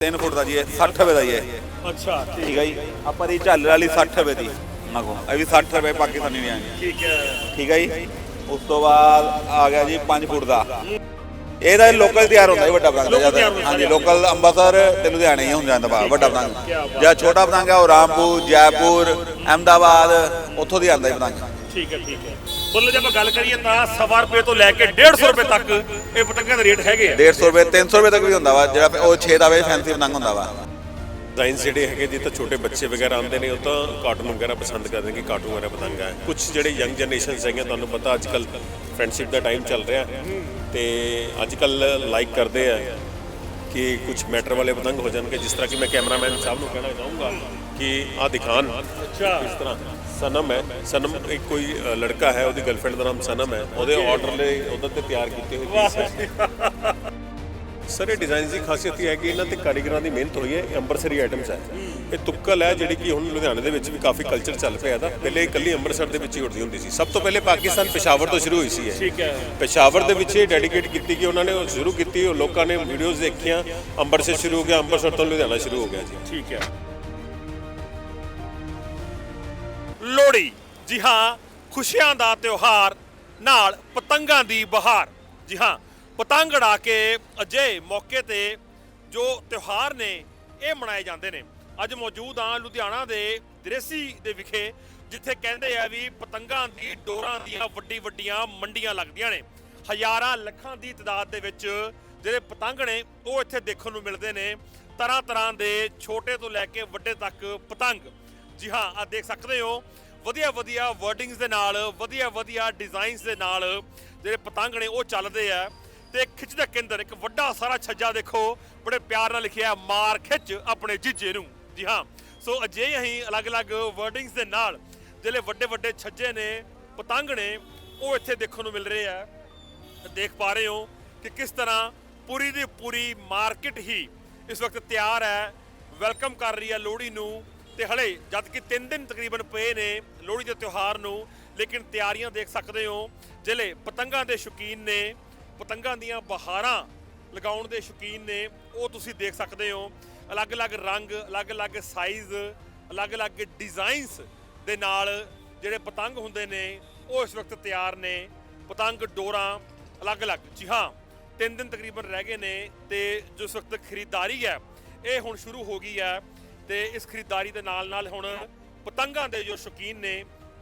3 ਫੁੱਟ ਦਾ ਜੀ ਇਹ 60 ਰੁਪਏ ਦਾ ਜੀ ਇਹ। ਅੱਛਾ ਠੀਕ ਹੈ। ਜੀ। ਆਪਾਂ ਦੀ ਝੱਲ ਵਾਲੀ 60 ਰੁਪਏ ਦੀ। ਮਗੋ ਇਹ ਵੀ 60 ਰੁਪਏ ਪਾਕਿਸਤਾਨੀ ਨਹੀਂ ਆਏ ਠੀਕ ਹੈ। ਠੀਕ ਹੈ ਜੀ। ਉਸ ਤੋਂ ਬਾਅਦ ਆ ਗਿਆ ਜੀ 5 ਫੁੱਟ ਦਾ। ਇਹਦਾ ਲੋਕਲ ਤਿਆਰ ਹੁੰਦਾ ਜੀ ਵੱਡਾ ਪਤੰਗ ਜ਼ਿਆਦਾ। ਹਾਂਜੀ ਜੀ। ਲੋਕਲ ਅੰਮ੍ਰਿਤਸਰ ਤੇ ਲੁਧਿਆਣੇ ਹੀ ਹੁੰਦਾ ਜਾਂਦਾ ਵੱਡਾ ਪਤੰਗ। ਜਿਹੜਾ ਛੋਟਾ ਪਤੰਗ ਹੈ ਉਹ ਰਾਮਪੁਰ ਜੈਪੁਰ ਅਹਿਮਦਾਬਾਦ ਉੱਥੋਂ ਦੀ ਆਉਂਦਾ ਜੀ ਪਤੰਗ। ਠੀਕ ਹੈ ਠੀਕ ਹੈ। ਮਤਲਬ ਜੇ ਆਪਾਂ ਗੱਲ ਕਰੀਏ ਤਾਂ ਸਵਾ ਰੁਪਏ ਤੋਂ ਲੈ ਕੇ 150 ਰੁਪਏ ਤੱਕ ਇਹ ਪਤੰਗਾਂ ਦੇ ਰੇਟ ਹੈਗੇ ਆ। 150 ਰੁਪਏ 300 ਰੁਪਏ ਤੱਕ ਵੀ ਹੁੰਦਾ ਵਾ ਜਿਹੜਾ ਉਹ 6 ਦਾ ਵੇ ਫੈਂਸੀ ਪਤੰਗ ਹੁੰਦਾ ਵਾ। ਡਿਜ਼ਾਈਨਸ ਜਿਹੜੇ ਹੈਗੇ ਜੇ ਤਾਂ ਛੋਟੇ ਬੱਚੇ ਵਗੈਰਾ ਆਉਂਦੇ ਨੇ ਉਹ ਤਾਂ ਕਾਰਟੂਨ ਵਗੈਰਾ ਪਸੰਦ ਕਰਦੇ ਨੇ ਕਿ ਕਾਰਟੂਨ ਵਗੈਰਾ ਪਤੰਗ ਹੈ ਕੁਝ ਜਿਹੜੇ ਯੰਗ ਜਨਰੇਸ਼ਨਸ ਹੈਗੇ ਤੁਹਾਨੂੰ ਪਤਾ ਅੱਜ ਕੱਲ ਫਰੈਂਡਸ਼ਿਪ ਦਾ ਟਾਈਮ ਚੱਲ ਰਿਹਾ। ਤੇ ਅੱਜ ਕੱਲ ਲਾਈਕ ਕਰਦੇ ਆ ਕਿ ਕੁਝ ਮੈਟਰ ਵਾਲੇ ਪਤੰਗ ਹੋ ਜਾਣਗੇ। ਜਿਸ ਤਰ੍ਹਾਂ ਕਿ ਮੈਂ ਕੈਮਰਾਮੈਨ ਸਾਹਿਬ ਨੂੰ ਕਹਿਣਾ ਚਾਹੂੰਗਾ ਕਿ ਆ ਦਿਖਾਣ ਅੱਛਾ। ਇਸ ਤਰ੍ਹਾਂ। ਸਨਮ ਹੈ। ਸਨਮ ਇੱਕ ਕੋਈ ਲੜਕਾ ਹੈ ਉਹਦੀ ਗਰਲਫ੍ਰੈਂਡ ਦਾ ਨਾਮ ਸਨਮ ਹੈ। ਉਹਦੇ ਆਰਡਰ ਲਈ ਉਹਦੇ ਤੇ ਤਿਆਰ ਕੀਤੇ ਹੋਏ ਪੀਸ ਹੈ। ਸਰ ਇਹ ਡਿਜ਼ਾਈਨ ਦੀ ਖਾਸੀਅਤ ਇਹ ਹੈ ਕਿ ਇਹਨਾਂ ਤੇ ਕਾਰੀਗਰਾਂ ਦੀ ਮਿਹਨਤ ਹੋਈ ਹੈ। ਇਹ ਅੰਮ੍ਰਿਤਸਰੀ ਆਈਟਮਸ ਹੈ। ਇਹ ਤੁੱਕਲ ਹੈ ਜਿਹੜੀ ਕਿ ਹੁਣ ਲੁਧਿਆਣੇ ਦੇ ਵਿੱਚ ਵੀ ਕਾਫੀ ਕਲਚਰ ਚੱਲ ਪਿਆ ਇਹਦਾ। ਪਹਿਲੇ ਇਕੱਲੀ ਅੰਮ੍ਰਿਤਸਰ ਦੇ ਵਿੱਚ ਹੀ ਉੱਡਦੀ ਹੁੰਦੀ ਸੀ। ਸਭ ਤੋਂ ਪਹਿਲੇ ਪਾਕਿਸਤਾਨ ਪਿਸ਼ਾਵਰ ਤੋਂ ਸ਼ੁਰੂ ਹੋਈ ਸੀ ਇਹ। ਠੀਕ ਹੈ। ਪਿਸ਼ਾਵਰ ਦੇ ਵਿੱਚ ਇਹ ਡੈਡੀਕੇਟ ਕੀਤੀ ਕਿ ਉਹਨਾਂ ਨੇ ਉਹ ਸ਼ੁਰੂ ਕੀਤੀ ਉਹ ਲੋਕਾਂ ਨੇ ਵੀਡੀਓਜ਼ ਦੇਖੀਆਂ। ਅੰਮ੍ਰਿਤਸਰ ਸ਼ੁਰੂ ਹੋ ਗਿਆ ਅੰਮ੍ਰਿਤਸਰ ਤੋਂ ਲੁਧਿਆਣਾ ਸ਼ੁਰੂ ਹੋ ਗਿਆ ਜੀ। ਠੀਕ ਹੈ। ਲੋਹੜੀ, ਜੀ ਹਾਂ, ਖੁਸ਼ੀਆਂ ਦਾ ਤਿਉਹਾਰ, ਨਾਲ ਪਤੰਗਾਂ ਦੀ ਬਹਾਰ। ਜੀ ਹਾਂ, ਪਤੰਗ ਉਡਾ ਕੇ ਅਜੇ ਮੌਕੇ ਤੇ ਜੋ ਤਿਉਹਾਰ ਨੇ, ਇਹ ਮਨਾਏ ਜਾਂਦੇ ਨੇ। ਅੱਜ ਮੌਜੂਦ ਹਾਂ ਲੁਧਿਆਣਾ ਦੇ ਦ੍ਰੇਸੀ ਦੇ ਵਿਖੇ, ਜਿੱਥੇ ਕਹਿੰਦੇ ਆ ਵੀ ਪਤੰਗਾਂ ਦੀ ਡੋਰਾਂ ਦੀਆਂ ਵੱਡੀ ਵੱਡੀਆਂ ਮੰਡੀਆਂ ਲੱਗਦੀਆਂ ਨੇ। ਹਜ਼ਾਰਾਂ ਲੱਖਾਂ ਦੀ ਤਦਾਦ ਦੇ ਵਿੱਚ ਜਿਹੜੇ ਪਤੰਗ ਨੇ, ਉਹ ਇੱਥੇ ਦੇਖਣ ਨੂੰ ਮਿਲਦੇ ਨੇ। ਤਰ੍ਹਾਂ ਤਰ੍ਹਾਂ ਦੇ ਛੋਟੇ ਤੋਂ ਲੈ ਕੇ ਵੱਡੇ ਤੱਕ ਪਤੰਗ। ਜੀ ਹਾਂ ਆ ਦੇਖ ਸਕਦੇ ਹੋ। ਵਧੀਆ ਵਧੀਆ ਵਰਡਿੰਗਸ ਦੇ ਨਾਲ ਵਧੀਆ ਵਧੀਆ ਡਿਜ਼ਾਈਨਸ ਦੇ ਨਾਲ ਜਿਹੜੇ ਪਤੰਗ ਨੇ, ਉਹ ਚੱਲਦੇ ਆ। ਤੇ ਖਿੱਚ ਦਾ ਕੇਂਦਰ, ਇੱਕ ਵੱਡਾ ਸਾਰਾ ਛੱਜਾ ਦੇਖੋ, ਬੜੇ ਪਿਆਰ ਨਾਲ ਲਿਖਿਆ ਮਾਰ ਖਿੱਚ ਆਪਣੇ ਜੀਜੇ ਨੂੰ। ਜੀ ਹਾਂ, ਸੋ ਅਜੇ ਅਸੀਂ ਅਲੱਗ-ਅਲੱਗ ਵਰਡਿੰਗਸ ਦੇ ਨਾਲ ਜਿਹੜੇ ਵੱਡੇ ਵੱਡੇ ਛੱਜੇ ਨੇ, ਪਤੰਗ ਨੇ, ਉਹ ਇੱਥੇ ਦੇਖਣ ਨੂੰ ਮਿਲ ਰਹੇ ਆ। ਦੇਖ ਪਾ ਰਹੇ ਹੋ ਕਿ ਕਿਸ ਤਰ੍ਹਾਂ ਪੂਰੀ ਦੀ ਪੂਰੀ ਮਾਰਕੀਟ ਹੀ ਇਸ ਵਕਤ ਤਿਆਰ ਹੈ। ਵੈਲਕਮ ਕਰ ਰਹੀ ਹੈ ਲੋਹੜੀ ਨੂੰ। ਤੇ ਹਲੇ ਜਦ ਕਿ 3 ਦਿਨ ਤਕਰੀਬਨ ਪਏ ਨੇ ਲੋਹੜੀ ਦੇ ਤਿਉਹਾਰ ਨੂੰ, ਲੇਕਿਨ ਤਿਆਰੀਆਂ ਦੇਖ ਸਕਦੇ ਹੋ ਜਿਹੜੇ ਪਤੰਗਾਂ ਦੇ ਸ਼ੌਕੀਨ ਨੇ, ਪਤੰਗਾਂ ਦੀਆਂ ਬਹਾਰਾਂ ਲਗਾਉਣ ਦੇ ਸ਼ੌਕੀਨ ਨੇ, ਉਹ ਤੁਸੀਂ ਦੇਖ ਸਕਦੇ ਹੋ। ਅਲੱਗ-ਅਲੱਗ ਰੰਗ, ਅਲੱਗ-ਅਲੱਗ ਸਾਈਜ਼ ਅਲੱਗ-ਅਲੱਗ ਡਿਜ਼ਾਈਨਸ ਦੇ ਨਾਲ ਜਿਹੜੇ ਪਤੰਗ ਹੁੰਦੇ ਨੇ, ਉਹ ਇਸ ਵਕਤ ਤਿਆਰ ਨੇ। ਪਤੰਗ, ਡੋਰਾਂ, ਅਲੱਗ-ਅਲੱਗ। ਜੀ ਹਾਂ, ਤਿੰਨ ਦਿਨ ਤਕਰੀਬਨ ਰਹਿ ਗਏ ਨੇ ਤੇ ਜੋ ਇਸ ਵਕਤ ਖਰੀਦਦਾਰੀ ਹੈ, ਇਹ ਹੁਣ ਸ਼ੁਰੂ ਹੋ ਗਈ ਹੈ। ਤੇ ਇਸ ਖਰੀਦਦਾਰੀ ਦੇ ਨਾਲ-ਨਾਲ ਹੁਣ ਪਤੰਗਾਂ ਦੇ ਜੋ ਸ਼ੌਕੀਨ ਨੇ,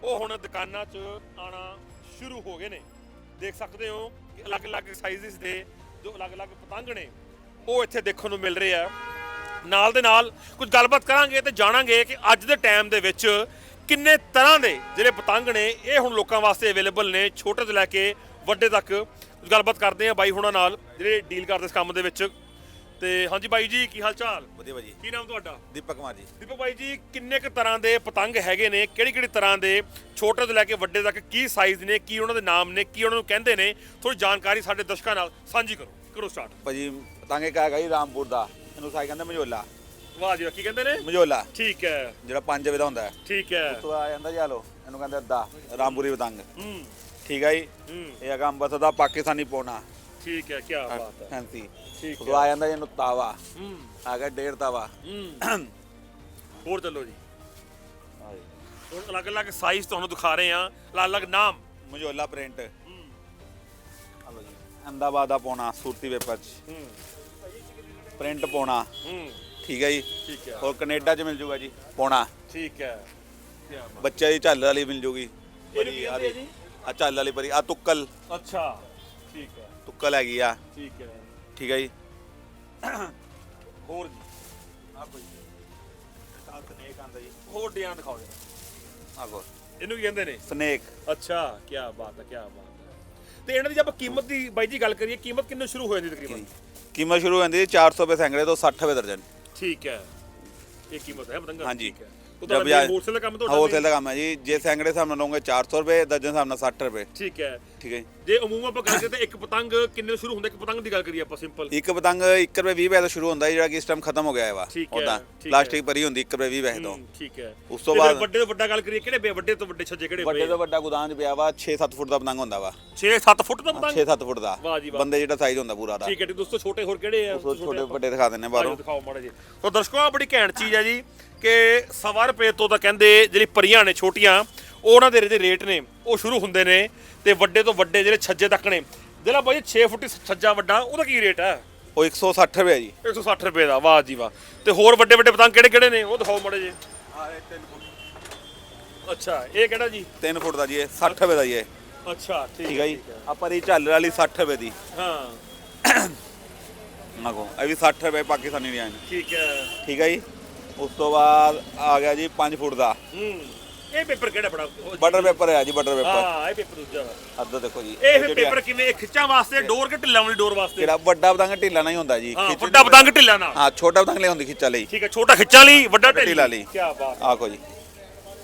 ਉਹ ਹੁਣ ਦੁਕਾਨਾਂ 'ਚ ਆਣਾ ਸ਼ੁਰੂ ਹੋ ਗਏ ਨੇ। ਦੇਖ ਸਕਦੇ ਹੋ ਕਿ ਅਲੱਗ-ਅਲੱਗ ਸਾਈਜ਼ਸ ਦੇ ਜੋ ਅਲੱਗ-ਅਲੱਗ ਪਤੰਗ ਨੇ, ਉਹ ਇੱਥੇ ਦੇਖਣ ਨੂੰ ਮਿਲ ਰਹੇ ਆ। ਨਾਲ ਦੇ ਨਾਲ ਕੁਝ ਗੱਲਬਾਤ ਕਰਾਂਗੇ ਤੇ ਜਾਣਾਂਗੇ ਕਿ ਅੱਜ ਦੇ ਟਾਈਮ ਦੇ ਵਿੱਚ ਕਿੰਨੇ ਤਰ੍ਹਾਂ ਦੇ ਜਿਹੜੇ ਪਤੰਗ ਨੇ, ਇਹ ਹੁਣ ਲੋਕਾਂ ਵਾਸਤੇ ਅਵੇਲੇਬਲ ਨੇ। ਛੋਟੇ ਤੋਂ ਲੈ ਕੇ ਵੱਡੇ ਤੱਕ ਗੱਲਬਾਤ ਕਰਦੇ ਆ ਬਾਈ ਹੁਣਾਂ ਨਾਲ, ਜਿਹੜੇ ਡੀਲ ਕਰਦੇ ਇਸ ਕੰਮ ਦੇ ਵਿੱਚ। ਤੇ ਹਾਂਜੀ ਬਾਈ ਜੀ ਕੀ ਹਾਲ ਚਾਲ ਵਧੀਆ ਭਾਜੀ ਕੀ ਨਾਮ ਤੁਹਾਡਾ? ਦੀਪਕ ਕੁਮਾਰ ਜੀ। ਦੀਪਕ ਬਾਈ ਜੀ ਕਿੰਨੇ ਕੁ ਤਰ੍ਹਾਂ ਦੇ ਪਤੰਗ ਹੈਗੇ ਨੇ? ਕਿਹੜੀ ਕਿਹੜੀ ਤਰ੍ਹਾਂ ਦੇ? ਛੋਟੇ ਤੋਂ ਲੈ ਕੇ ਵੱਡੇ ਤੱਕ ਕੀ ਸਾਈਜ਼ ਨੇ ਕੀ ਉਹਨਾਂ ਦੇ ਨਾਮ ਨੇ ਕੀ ਉਹਨਾਂ ਨੂੰ ਕਹਿੰਦੇ ਨੇ? ਥੋੜੀ ਜਾਣਕਾਰੀ ਸਾਡੇ ਦਰਸ਼ਕਾਂ ਨਾਲ ਸਾਂਝੀ ਕਰੋ। ਕਰੋ ਸਟਾਰਟ ਭਾਜੀ ਪਤੰਗ ਇੱਕ ਹੈਗਾ ਜੀ ਰਾਮਪੁਰ ਦਾ। ਇਹਨੂੰ ਸਾਈ ਕਹਿੰਦੇ ਮਝੋਲਾ ਵਾਹ ਜੀ ਕੀ ਕਹਿੰਦੇ ਨੇ? ਮਝੋਲਾ ਠੀਕ ਹੈ। ਜਿਹੜਾ 5 ਵਜੇ ਦਾ ਹੁੰਦਾ ਹੈ। ਠੀਕ ਹੈ। ਤੋਂ ਆ ਜਾਂਦਾ ਜੀ ਹਲੋ ਇਹਨੂੰ ਕਹਿੰਦੇ ਅੱਧਾ। ਰਾਮਪੁਰੀ ਪਤੰਗ। ਹੂੰ। ਠੀਕ ਹੈ ਜੀ? ਹੂੰ। ਇਹ ਹੈਗਾ ਅੰਬਰਸਰ ਦਾ ਪਾਕਿਸਤਾਨੀ ਪੋਣਾ। ਠੀਕ ਹੈ ਕੀ ਬਾਤ ਹੈ। ਫੈਂਸੀ ਠੀਕ ਉਦੋਂ ਆ ਜਾਂਦਾ ਇਹਨੂੰ ਤਾਵਾ। ਹੂੰ। ਆ ਗਿਆ ਡੇਢ ਤਾਵਾ। ਹੂੰ। ਹੋਰ ਚੱਲੋ ਜੀ। ਹੁਣ ਅਲੱਗ-ਅਲੱਗ ਸਾਈਜ਼ ਤੁਹਾਨੂੰ ਦਿਖਾ ਰਹੇ ਆ ਅਲੱਗ-ਅਲੱਗ ਨਾਮ। ਮਝੋਲਾ ਪ੍ਰਿੰਟ ਹੂੰ। ਹਲੋ ਜੀ। ਅਹਿਮਦਾਬਾਦ ਦਾ ਪੋਣਾ ਸੂਰਤੀ ਪੇਪਰ ਚ। ਹੂੰ। ਪ੍ਰਿੰਟ ਪੋਣਾ ਹੂੰ। ਠੀਕ ਹੈ ਜੀ। ਠੀਕ ਹੈ। ਹੋਰ ਕੈਨੇਡਾ ਚ ਮਿਲ ਜੂਗਾ ਜੀ ਪੋਣਾ ਠੀਕ ਹੈ। ਕੀ ਬਾਤ ਬੱਚੇ ਦੀ ਝੱਲ ਵਾਲੀ ਮਿਲ ਜੂਗੀ। ਜੀ। ਆ ਝੱਲ ਵਾਲੀ ਪਰੀ ਆ ਤੁੱਕਲ। ਅੱਛਾ। ਠੀਕ ਹੈ। ਤੁੱਕਲ ਹੈਗੀ ਆ। ਠੀਕ ਹੈ। ਠੀਕ ਹੈ ਜੀ। ਹੋਰ ਜੀ। ਆ ਕੋਈ ਆ ਸਨੇਕ ਆਂਦਾ ਜੀ। ਹੋਰ ਡਿਜ਼ਾਈਨ ਦਿਖਾਓ ਜਰਾ। ਆ ਕੋ ਇਹਨੂੰ ਕੀ ਕਹਿੰਦੇ ਨੇ? ਸਨੇਕ। ਅੱਛਾ ਕੀ ਬਾਤ ਹੈ ਕੀ ਬਾਤ ਹੈ। ਤੇ ਇਹਨਾਂ ਦੀ ਜੇ ਆਪਾਂ ਕੀਮਤ ਦੀ ਬਾਈ ਜੀ ਗੱਲ ਕਰੀਏ ਕੀਮਤ ਕਿੰਨੇ ਸ਼ੁਰੂ ਹੋ ਜਾਂਦੀ ਤਕਰੀਬਨ? ਕੀਮਤ ਸ਼ੁਰੂ ਹੁੰਦੀ ਹੈ 400 ਰੁਪਏ ਸੈਂਕੜੇ ਤੋਂ 60 ਰੁਪਏ ਦਰਜਨ। ਠੀਕ ਹੈ। ਇਹ ਕੀਮਤ ਹੈ ਪਤੰਗਾਂ ਹਾਂਜੀ। ਠੀਕ ਹੈ। ਉਹ ਹੋਲਸੇਲ ਦਾ ਕੰਮ ਤੁਹਾਡਾ ਹੋਲਸੇਲ ਦਾ ਕੰਮ ਹੈ ਜੀ। ਜੇ ਸੈਂਕੜੇ ਹਿਸਾਬ ਨਾਲ ਲਓਗੇ 400 ਰੁਪਏ ਦਰਜਨ ਹਿਸਾਬ ਨਾਲ 60 ਰੁਪਏ। ਠੀਕ ਹੈ। ਠੀਕ ਹੈ ਜੀ। ਜੇ ਅਮੂਮਨ ਆਪਾਂ ਗੱਲ ਕਰੀਏ ਤਾਂ ਇੱਕ ਪਤੰਗ ਕਿੰਨੇ ਤੋਂ ਸ਼ੁਰੂ ਹੁੰਦਾ? ਇੱਕ ਪਤੰਗ ਦੀ ਗੱਲ ਕਰੀਏ ਆਪਾਂ ਸਿੰਪਲ ਇੱਕ ਪਤੰਗ 1 ਰੁਪਏ 20 ਪੈਸੇ ਤੋਂ ਸ਼ੁਰੂ ਹੁੰਦਾ ਹੈ, ਜਿਹੜਾ ਕਿ ਇਸ ਟਾਈਮ ਖਤਮ ਹੋ ਗਿਆ ਹੈ ਵਾ। ਠੀਕ ਹੈ, ਉਹਦਾ ਠੀਕ ਹੈ। ਪਲਾਸਟਿਕ ਭਰੀ ਹੁੰਦੀ 1 ਰੁਪਏ 20 ਪੈਸੇ ਤੋਂ। ਠੀਕ ਹੈ। ਉਸ ਤੋਂ ਤੇ ਫਿਰ ਬਾਅਦ- ਵੱਡੇ ਤੋਂ ਵੱਡਾ ਗੱਲ ਕਰੀਏ ਕਿਹੜੇ ਪਏ ਵੱਡੇ ਤੋਂ ਵੱਡੇ ਛੱਜੇ ਕਿਹੜੇ ਵੱਡੇ ਤੋਂ ਵੱਡਾ ਗੋਦਾਮ 'ਚ ਪਿਆ ਵਾ 6-7 ਫੁੱਟ ਦਾ ਪਤੰਗ ਹੁੰਦਾ ਵਾ। 6-7 ਫੁੱਟ ਦਾ ਪਤੰਗ? 6-7 ਫੁੱਟ ਦਾ। ਵਾਹ ਜੀ ਵਾਹ। ਬੰਦੇ ਜਿਹੜਾ ਸਾਈਜ਼ ਹੁੰਦਾ ਪੂਰਾ ਦਾ ਠੀਕ ਹੈ ਜੀ ਦੋਸਤੋ ਛੋਟੇ ਹੋਰ ਕਿਹੜੇ ਆ? ਛੋਟੇ ਛੋਟੇ ਵੱਡੇ ਦਿਖਾ ਦਿੰਨੇ ਬਾਹਰੋਂ। ਆਜੋ ਦਿਖਾਓ ਮਾੜਾ ਜੀ ਤਾਂ ਦਰਸ਼ਕੋ ਆਹ ਬੜੀ ਘੈਂਟ ਚੀਜ਼ ਹੈ ਜੀ ਕਿ ਸਵਾ ਰੁਪਏ ਤੋਂ ਤਾਂ ਕਹਿੰਦੇ ਜਿਹੜੀ ਪਰੀਆਂ ਨੇ ਛੋਟੀਆਂ ਉਹਨਾਂ ਦੇ ਜਿਹੜੇ ਰੇਟ ਨੇ ਉਹ ਸ਼ੁਰੂ ਹੁੰਦੇ ਨੇ ਤੇ ਵੱਡੇ ਤੋਂ ਵੱਡੇ ਜਿਹੜੇ ਛੱਜੇ ਤੱਕ ਨੇ। ਜਿਹੜਾ ਬਾਈ 6 ਫੁੱਟ ਛੱਜਾ ਵੱਡਾ ਉਹਦਾ ਕੀ ਰੇਟ ਹੈ? ਉਹ 160 ਰੁਪਏ ਜੀ। 160 ਰੁਪਏ ਦਾ ਵਾਹ ਜੀ ਵਾਹ। ਤੇ ਹੋਰ ਵੱਡੇ ਵੱਡੇ ਪਤੰਗ ਕਿਹੜੇ ਕਿਹੜੇ ਨੇ? ਉਹ ਦਿਖਾਓ ਮਾੜੇ ਜੀ ਅੱਛਾ ਇਹ ਕਿਹੜਾ ਜੀ? 3 ਫੁੱਟ ਦਾ ਜੀ ਇਹ 60 ਰੁਪਏ ਦਾ ਜੀ ਇਹ। ਅੱਛਾ ਠੀਕ ਹੈ ਜੀ। ਆਪਾਂ ਦੀ ਝਾਲਰ ਵਾਲੀ 60 ਰੁਪਏ ਦੀ। ਹਾਂ। ਮਗੋ ਇਹ ਵੀ 60 ਰੁਪਏ ਪਾਕਿਸਤਾਨੀ ਰਿਆਨ ਠੀਕ ਹੈ। ਠੀਕ ਹੈ ਜੀ। ਉਸ ਤੋਂ ਬਾਅਦ ਆ ਗਿਆ ਜੀ 5 ਫੁੱਟ ਦਾ। ਹੂੰ। ਇਹ ਪੇਪਰ ਕਿਹੜਾ ਬੜਾ ਬਟਰ ਪੇਪਰ ਹੈ ਜੀ ਬਟਰ ਪੇਪਰ। ਹਾਂ ਇਹ ਪੇਪਰ ਦੂਜਾ ਵਾ। ਅੱਧਾ ਦੇਖੋ ਜੀ ਇਹ ਫਿਰ ਪੇਪਰ ਕਿਵੇਂ ਇਹ ਖਿੱਚਾਂ ਵਾਸਤੇ ਡੋਰ ਕਿ ਢਿੱਲਾਂ ਵਾਲੀ ਡੋਰ ਵਾਸਤੇ? ਜਿਹੜਾ ਵੱਡਾ ਪਤੰਗ ਢਿੱਲਾ ਨਹੀਂ ਹੁੰਦਾ ਜੀ ਹਾਂ ਖਿੱਚ- ਵੱਡਾ ਪਤੰਗ ਢਿੱਲਾਂ ਨਾਲ। ਹਾਂ ਛੋਟਾ ਪਤੰਗ ਲਈ ਹੁੰਦੀ ਖਿੱਚਾ ਲਈ। ਠੀਕ ਹੈ ਛੋਟਾ ਖਿੱਚਾਂ ਲਈ ਵੱਡਾ ਢਿੱਲਾਂ ਲਈ। ਕੀ ਬਾਤ ਆਖੋ ਜੀ।